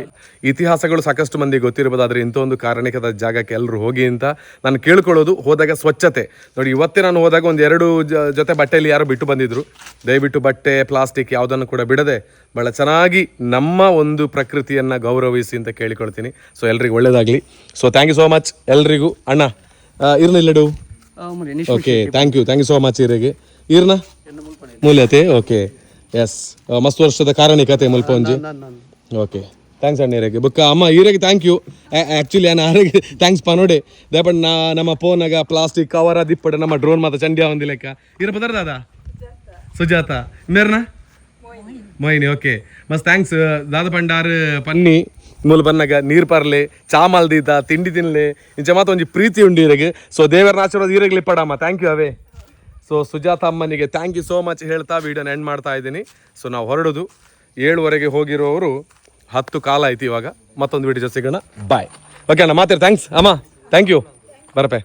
ಇತಿಹಾಸಗಳು ಸಾಕಷ್ಟು ಮಂದಿ ಗೊತ್ತಿರ್ಬೋದು ಆದ್ರೆ ಇಂಥ ಒಂದು ಕಾರಣಿಕದ ಜಾಗಕ್ಕೆ ಎಲ್ಲರೂ ಹೋಗಿ ಅಂತ ನಾನು ಕೇಳ್ಕೊಳ್ಳೋದು. ಹೋದಾಗ ಸ್ವಚ್ಛತೆ. ನೋಡಿ ಇವತ್ತೇ ನಾನು ಹೋದಾಗ ಒಂದು ಎರಡು ಜೊತೆ ಬಟ್ಟೆಯಲ್ಲಿ ಯಾರು ಬಿಟ್ಟು ಬಂದಿದ್ರು. ದಯವಿಟ್ಟು ಬಟ್ಟೆ ಪ್ಲಾಸ್ಟಿಕ್ ಯಾವುದನ್ನು ಕೂಡ ಬಿಡದೆ ಬಹಳ ಚೆನ್ನಾಗಿ ನಮ್ಮ ಒಂದು ಪ್ರಕೃತಿಯನ್ನು ಗೌರವಿಸಿ ಅಂತ ಕೇಳಿಕೊಳ್ತೀನಿ. ಸೊ ಎಲ್ರಿಗೂ ಒಳ್ಳೇದಾಗಲಿ. So thank you so much ಎಲ್ರಿಗೂ ಅಣ್ಣ. ಇರ್ನಿಲ್ಲಡು okay thank you thank you so much ಇರಿಗೆ ಈರ್ನ ಮೂಲ್ಯತೆ? ಓಕೆ ಎಸ್ ಮಸ್ತ್ ವರ್ಷದ ಕಾರಣಿಕತೆ ಮುಲ್ಪ ಒಂಜಿ ಓಕೆ ಥ್ಯಾಂಕ್ಸ್ ಅಣ್ಣ ಈರೆಗೆ ಬುಕ್ಕ ಅಮ್ಮ ಈರೆಗೆ ಥ್ಯಾಂಕ್ ಯು ಆ್ಯಕ್ಚುಲಿ ನಾನು ಆರೆಗೆ ಥ್ಯಾಂಕ್ಸ್ ಪನೋಡೆ. ಬಟ್ ನಾ ನಮ್ಮ ಫೋನಾಗ ಪ್ಲಾಸ್ಟಿಕ್ ಕವರ್ ದಿಪ್ಪಡ ನಮ್ಮ ಡ್ರೋನ್ ಮಾತ್ರ ಚಂಡಿಯ ಲೆಕ್ಕ. ಇರ ಪದರ ದಾದ ಸುಜಾತ. ಮೇರ್ನ ಮೊಯ್ನಿ ಓಕೆ ಮಸ್ತ್ ಥ್ಯಾಂಕ್ಸ್ ದಾದ ಪಂಡಾರ್ ಪನ್ನಿ ಮೂಲ ಬನ್ನಾಗ ನೀರು ಪರ್ಲೆ ಚಾ ಮಲ್ದಿದ್ದ ತಿಂಡಿ ತಿನ್ಲೆ. ಇಂಚ ಮಾತ್ರ ಒಂಜಿ ಪ್ರೀತಿ ಉಂಡು ಇರಗೆ ಸೊ ದೇವರ ಆಶೀರ್ವಾದ ಈರೆಗೆ ಇಪ್ಪಡಮ್ಮ ಥ್ಯಾಂಕ್ ಯು ಅವೇ. ಸೊ ಸುಜಾತ ಅಮ್ಮನಿಗೆ ಥ್ಯಾಂಕ್ ಯು ಸೋ ಮಚ್ ಹೇಳ್ತಾ ವೀಡಿಯೋನ ಎಂಡ್ ಮಾಡ್ತಾ ಇದ್ದೀನಿ. ಸೊ ನಾವು ಹೊರಡೋದು. ಏಳುವರೆಗೆ ಹೋಗಿರೋರು ಹತ್ತು ಕಾಲ ಆಯ್ತು ಇವಾಗ. ಮತ್ತೊಂದು ವಿಡಿಯೋ ಸಿಗೋಣ. ಬಾಯ್ ಓಕೆ ಅಣ್ಣ, ಮಾತಾಡಿ. ಥ್ಯಾಂಕ್ಸ್ ಅಮ್ಮ ಥ್ಯಾಂಕ್ ಯು ಬರಪೆ.